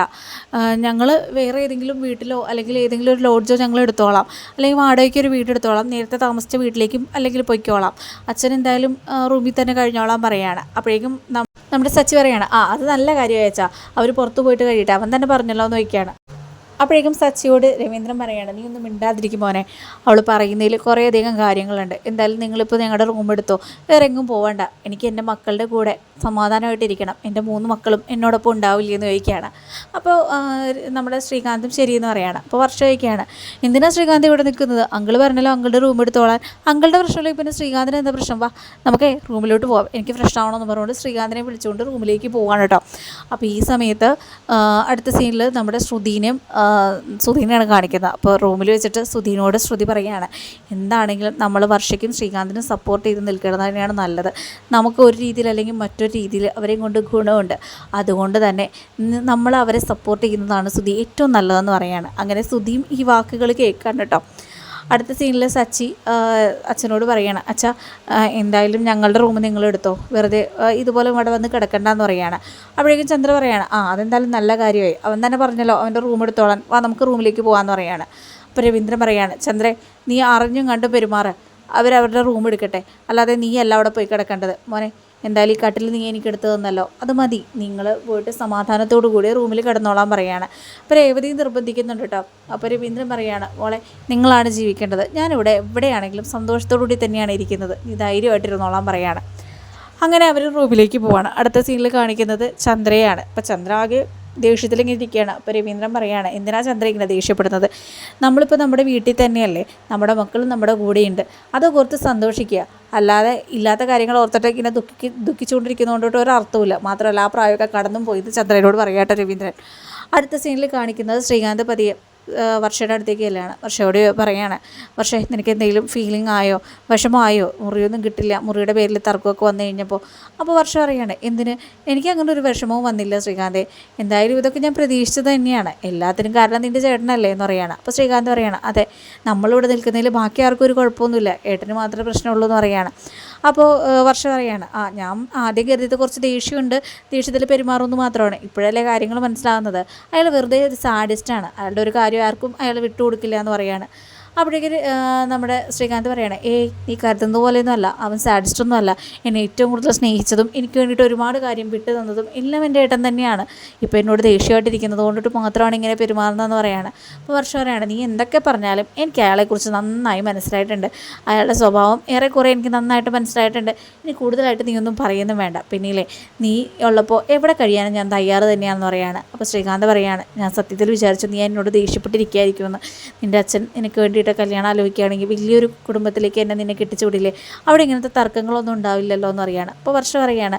ഞങ്ങൾ വേറെ ഏതെങ്കിലും വീട്ടിലോ അല്ലെങ്കിൽ ഏതെങ്കിലും ഒരു ലോഡ്ജോ ഞങ്ങൾ എടുത്തോളാം. അല്ലെങ്കിൽ വാടകയ്ക്ക് ഒരു വീട് എടുത്തോളാം. നേരത്തെ താമസിച്ച വീട്ടിലേക്കും അല്ലെങ്കിൽ പൊയ്ക്കോളാം. അച്ഛൻ എന്തായാലും റൂമിൽ തന്നെ കഴിഞ്ഞോളാം പറയാണ്. അപ്പോഴേക്കും നമ്മുടെ സച്ചി പറയാണ് ആ അത് നല്ല കാര്യമായി അച്ഛാ. അവർ പുറത്ത് പോയിട്ട് കഴിയട്ടെ. അവൻ തന്നെ പറഞ്ഞല്ലോ എന്ന് ചോദിക്കുകയാണ് അപ്പോഴേക്കും സച്ചിയോട് രവീന്ദ്രൻ പറയാണ് നീ ഒന്നും മിണ്ടാതിരിക്കും മോനെ. അവൾ പറയുന്നതിൽ കുറേയധികം കാര്യങ്ങളുണ്ട്. എന്തായാലും നിങ്ങളിപ്പോൾ ഞങ്ങളുടെ റൂം എടുത്തോ? വേറെ എങ്ങും പോവണ്ട. എനിക്ക് എന്റെ മക്കളുടെ കൂടെ സമാധാനമായിട്ടിരിക്കണം. എന്റെ മൂന്ന് മക്കളും എന്നോടൊപ്പം ഉണ്ടാവില്ലേ എന്ന് ചോദിക്കുകയാണ് അപ്പോൾ നമ്മുടെ ശ്രീകാന്തും ശരിയെന്ന് പറയാണ്. അപ്പോൾ വർഷ ചോദിക്കുകയാണ് എന്തിനാണ് ശ്രീകാന്ത് ഇവിടെ നിൽക്കുന്നത്? അങ്കിൾ പറഞ്ഞല്ലോ അങ്കിളുടെ റൂം എടുത്തോളാൻ. അങ്കിളുടെ പ്രശ്നമുള്ള പിന്നെ ശ്രീകാന്തിന് എന്താ പ്രശ്നം? വാ നമുക്ക് റൂമിലോട്ട് പോവാം. എനിക്ക് ആവണമെന്ന് പറഞ്ഞുകൊണ്ട് ശ്രീകാന്തിനെ വിളിച്ചുകൊണ്ട് റൂമിലേക്ക് പോവാണ് കേട്ടോ. അപ്പോൾ ഈ സമയത്ത് അടുത്ത സീനിൽ നമ്മുടെ ശ്രുതിനെയും ശ്രുതിനെയാണ് കാണിക്കുന്നത്. അപ്പോൾ റൂമിൽ വെച്ചിട്ട് സുധീനോട് ശ്രുതി പറയുകയാണ് എന്താണെങ്കിലും നമ്മൾ വർഷയ്ക്കും ശ്രീകാന്തിനും സപ്പോർട്ട് ചെയ്ത് നിൽക്കുന്നത് തന്നെയാണ് നല്ലത്. നമുക്ക് ഒരു രീതിയിൽ അല്ലെങ്കിൽ മറ്റൊരു രീതിയിൽ അവരെയും കൊണ്ട് ഗുണമുണ്ട്. അതുകൊണ്ട് തന്നെ നമ്മൾ അവരെ സപ്പോർട്ട് ചെയ്യുന്നതാണ് സുധി ഏറ്റവും നല്ലതെന്ന് പറയാണ് അങ്ങനെ സുധിയും ഈ വാക്കുകൾ കേൾക്കാൻ കേട്ടോ. അടുത്ത സീനിൽ സച്ചി അച്ഛനോട് പറയാണ് അച്ഛ എന്തായാലും ഞങ്ങളുടെ റൂം നിങ്ങൾ എടുത്തോ. വെറുതെ ഇതുപോലെ ഇവിടെ വന്ന് കിടക്കണ്ടെന്ന് പറയാണ്. അപ്പോഴേക്കും ചന്ദ്ര പറയാണ് ആ അതെന്തായാലും നല്ല കാര്യമായി. അവൻ തന്നെ പറഞ്ഞല്ലോ അവന്റെ റൂം എടുത്തോളാൻ. വാ നമുക്ക് റൂമിലേക്ക് പോകാമെന്ന് പറയാണ്. അപ്പോൾ രവീന്ദ്രൻ പറയാണ് ചന്ദ്രേ നീ അറിഞ്ഞും കണ്ടും പെരുമാറ്. അവരവരുടെ റൂം എടുക്കട്ടെ. അല്ലാതെ നീ അല്ല അവിടെ പോയി കിടക്കേണ്ടത്. മോനെ എന്തായാലും ഈ കട്ടിൽ നീ എനിക്ക് എടുത്തു തന്നല്ലോ. അത് മതി. നിങ്ങൾ പോയിട്ട് സമാധാനത്തോടു കൂടി റൂമിൽ കിടന്നോളാൻ പറയാണ്. അപ്പോൾ രേവതി നിർബന്ധിക്കുന്നുണ്ട് കേട്ടോ. അപ്പോൾ രവീന്ദ്രൻ പറയാണ് മോളെ നിങ്ങളാണ് ജീവിക്കേണ്ടത്. ഞാനിവിടെ എവിടെയാണെങ്കിലും സന്തോഷത്തോടു കൂടി തന്നെയാണ് ഇരിക്കുന്നത്. നീ ധൈര്യമായിട്ടിരുന്നോളാൻ പറയാണ്. അങ്ങനെ അവർ റൂമിലേക്ക് പോവാണ്. അടുത്ത സീനിൽ കാണിക്കുന്നത് ചന്ദ്രയാണ്. അപ്പോൾ ചന്ദ്ര ആകെ ദേഷ്യത്തിൽ ഇങ്ങനെ ഇരിക്കുകയാണ്. അപ്പോൾ രവീന്ദ്രൻ പറയുകയാണ് എന്തിനാ ചന്ദ്ര ഇങ്ങനെ ദേഷ്യപ്പെടുന്നത്? നമ്മളിപ്പോൾ നമ്മുടെ വീട്ടിൽ തന്നെയല്ലേ? നമ്മുടെ മക്കളും നമ്മുടെ കൂടെയുണ്ട്. അത് ഓർത്ത് സന്തോഷിക്കുക. അല്ലാതെ ഇല്ലാത്ത കാര്യങ്ങൾ ഓർത്തിട്ട് ഇങ്ങനെ ദുഃഖിക്ക് ദുഃഖിച്ചുകൊണ്ടിരിക്കുന്നതുകൊണ്ടിട്ട് ഒരു അർത്ഥമില്ല മാത്രമല്ല ആ പ്രായമൊക്കെ കടന്നും പോയി ചന്ദ്രനോട് പറയാട്ടോ രവീന്ദ്രൻ. അടുത്ത സീനിൽ കാണിക്കുന്നത് ശ്രീകാന്ത് പതിയെ. വർഷയുടെ അടുത്തേക്ക് കല്യാണം വർഷയോട് പറയാണ് വർഷ നിനക്ക് എന്തെങ്കിലും ഫീലിംഗ് ആയോ? വിഷമമായോ? മുറിയൊന്നും കിട്ടില്ല. മുറിയുടെ പേരിൽ തർക്കമൊക്കെ വന്നു കഴിഞ്ഞപ്പോൾ. അപ്പോൾ വർഷം പറയാണ് എന്തിന്? എനിക്ക് അങ്ങനെ ഒരു വിഷമവും വന്നില്ല ശ്രീകാന്തെ. എന്തായാലും ഇതൊക്കെ ഞാൻ പ്രതീക്ഷിച്ചത് തന്നെയാണ്. എല്ലാത്തിനും കാരണം നിന്റെ ചേട്ടനല്ലേ എന്ന് പറയാണ്. അപ്പോൾ ശ്രീകാന്ത് പറയാണ് അതെ നമ്മളിവിടെ നിൽക്കുന്നതിൽ ബാക്കി ആർക്കും ഒരു കുഴപ്പമൊന്നുമില്ല. ഏട്ടന് മാത്രമേ പ്രശ്നമുള്ളൂ എന്ന് പറയാണ്. അപ്പോൾ വർഷം അറിയാണ് ആ ഞാൻ ആദ്യം കരുതിയത് കുറച്ച് ദേഷ്യമുണ്ട് ദേഷ്യത്തിൽ പെരുമാറുമെന്ന് മാത്രമാണ്. ഇപ്പോഴല്ലേ കാര്യങ്ങൾ മനസ്സിലാകുന്നത് അയാൾ വെറുതെ ഒരു സാഡിസ്റ്റാണ് അയാളുടെ ഒരു കാര്യം ആർക്കും അയാൾ വിട്ടുകൊടുക്കില്ല എന്ന് പറയാണ്. അപ്പോഴേക്ക് നമ്മുടെ ശ്രീകാന്ത് പറയണം ഏയ് നീ കരുതുന്ന പോലെയൊന്നും അല്ല അവൻ സാഡിസ്റ്റൊന്നും അല്ല എന്നെ ഏറ്റവും കൂടുതൽ സ്നേഹിച്ചതും എനിക്ക് വേണ്ടിയിട്ട് ഒരുപാട് കാര്യം വിട്ടു തന്നതും എല്ലാം എന്റെ ഏട്ടൻ തന്നെയാണ്. ഇപ്പോൾ എന്നോട് ദേഷ്യമായിട്ടിരിക്കുന്നത് കൊണ്ടിട്ട് മാത്രമാണ് ഇങ്ങനെ പെരുമാറുന്നതെന്ന് പറയുകയാണ് അപ്പോൾ വർഷം പറയാണ് നീ എന്തൊക്കെ പറഞ്ഞാലും എനിക്ക് അയാളെക്കുറിച്ച് നന്നായി മനസ്സിലായിട്ടുണ്ട്. അയാളുടെ സ്വഭാവം ഏറെക്കുറെ എനിക്ക് നന്നായിട്ട് മനസ്സിലായിട്ടുണ്ട്. ഇനി കൂടുതലായിട്ട് നീ ഒന്നും പറയുന്നും വേണ്ട. പിന്നീലേ നീ ഉള്ളപ്പോൾ എവിടെ കഴിയാനും ഞാൻ തയ്യാറ് തന്നെയാണെന്ന് പറയാണ്. അപ്പോൾ ശ്രീകാന്ത് പറയുകയാണ് ഞാൻ സത്യത്തിൽ വിചാരിച്ചു നീ എന്നോട് ദേഷ്യപ്പെട്ടിരിക്കുകയായിരിക്കുമെന്ന് നിന്റെ അച്ഛൻ എനിക്ക് വേണ്ടിയിട്ട് കല്യാണം ആലോചിക്കുകയാണെങ്കിൽ വലിയൊരു കുടുംബത്തിലേക്ക് എന്നെ നിന്നെ കെട്ടിച്ചു വിടില്ലേ അവിടെ ഇങ്ങനത്തെ തർക്കങ്ങളൊന്നും ഉണ്ടാവില്ലല്ലോ എന്ന് പറയാണ് അപ്പോൾ വർഷം പറയാണ്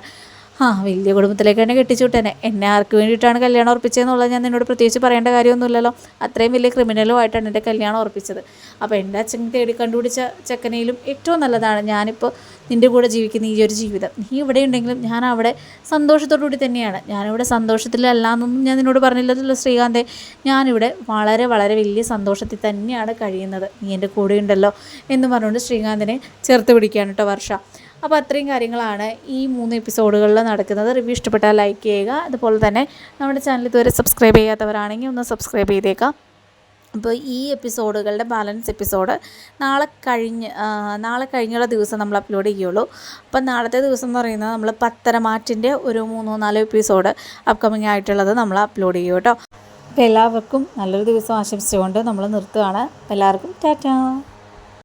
ആ വലിയ കുടുംബത്തിലേക്ക് തന്നെ കെട്ടിച്ചു വിട്ടേനെ. എന്നെ ആർക്ക് വേണ്ടിയിട്ടാണ് കല്യാണം ഉറപ്പിച്ചതെന്നുള്ളത് ഞാൻ നിന്നോട് പ്രത്യേകിച്ച് പറയേണ്ട കാര്യമൊന്നുമില്ലല്ലോ. അത്രയും വലിയ ക്രിമിനലുമായിട്ടാണ് എന്റെ കല്യാണം ഉറപ്പിച്ചത്. അപ്പോൾ എന്റെ അച്ഛൻ തേടി കണ്ടുപിടിച്ച ചെക്കനയിലും ഏറ്റവും നല്ലതാണ് ഞാനിപ്പോൾ നിന്റെ കൂടെ ജീവിക്കുന്ന ഈ ഒരു ജീവിതം. നീ ഇവിടെ ഉണ്ടെങ്കിലും ഞാൻ അവിടെ സന്തോഷത്തോടുകൂടി തന്നെയാണ്. ഞാനിവിടെ സന്തോഷത്തിലല്ല എന്നൊന്നും ഞാൻ നിന്നോട് പറഞ്ഞില്ലല്ലോ ശ്രീകാന്തെ. ഞാനിവിടെ വളരെ വളരെ വലിയ സന്തോഷത്തിൽ തന്നെയാണ് കഴിയുന്നത്. നീ എന്റെ കൂടെ ഉണ്ടല്ലോ എന്ന് പറഞ്ഞുകൊണ്ട് ശ്രീകാന്തിനെ ചേർത്ത് പിടിക്കുകയാണ് കേട്ടോ വർഷ. അപ്പോൾ അത്രയും കാര്യങ്ങളാണ് ഈ മൂന്ന് എപ്പിസോഡുകളിൽ നടക്കുന്നത്. റിവ്യൂ ഇഷ്ടപ്പെട്ടാൽ ലൈക്ക് ചെയ്യുക. അതുപോലെ തന്നെ നമ്മുടെ ചാനൽ ഇതുവരെ സബ്സ്ക്രൈബ് ചെയ്യാത്തവരാണെങ്കിൽ ഒന്ന് സബ്സ്ക്രൈബ് ചെയ്തേക്കാം. അപ്പോൾ ഈ എപ്പിസോഡുകളുടെ ബാലൻസ് എപ്പിസോഡ് നാളെ കഴിഞ്ഞ് നാളെ കഴിഞ്ഞുള്ള ദിവസം നമ്മൾ അപ്ലോഡ് ചെയ്യുള്ളൂ. അപ്പം നാളത്തെ ദിവസം എന്ന് പറയുന്നത് നമ്മൾ പത്തരമാറ്റിന്റെ ഒരു മൂന്നോ നാലോ എപ്പിസോഡ് അപ്കമിങ് ആയിട്ടുള്ളത് നമ്മൾ അപ്ലോഡ് ചെയ്യും കേട്ടോ. അപ്പോൾ എല്ലാവർക്കും നല്ലൊരു ദിവസം ആശംസിച്ചുകൊണ്ട് നമ്മൾ നിർത്തുകയാണ്. എല്ലാവർക്കും ടാറ്റാ.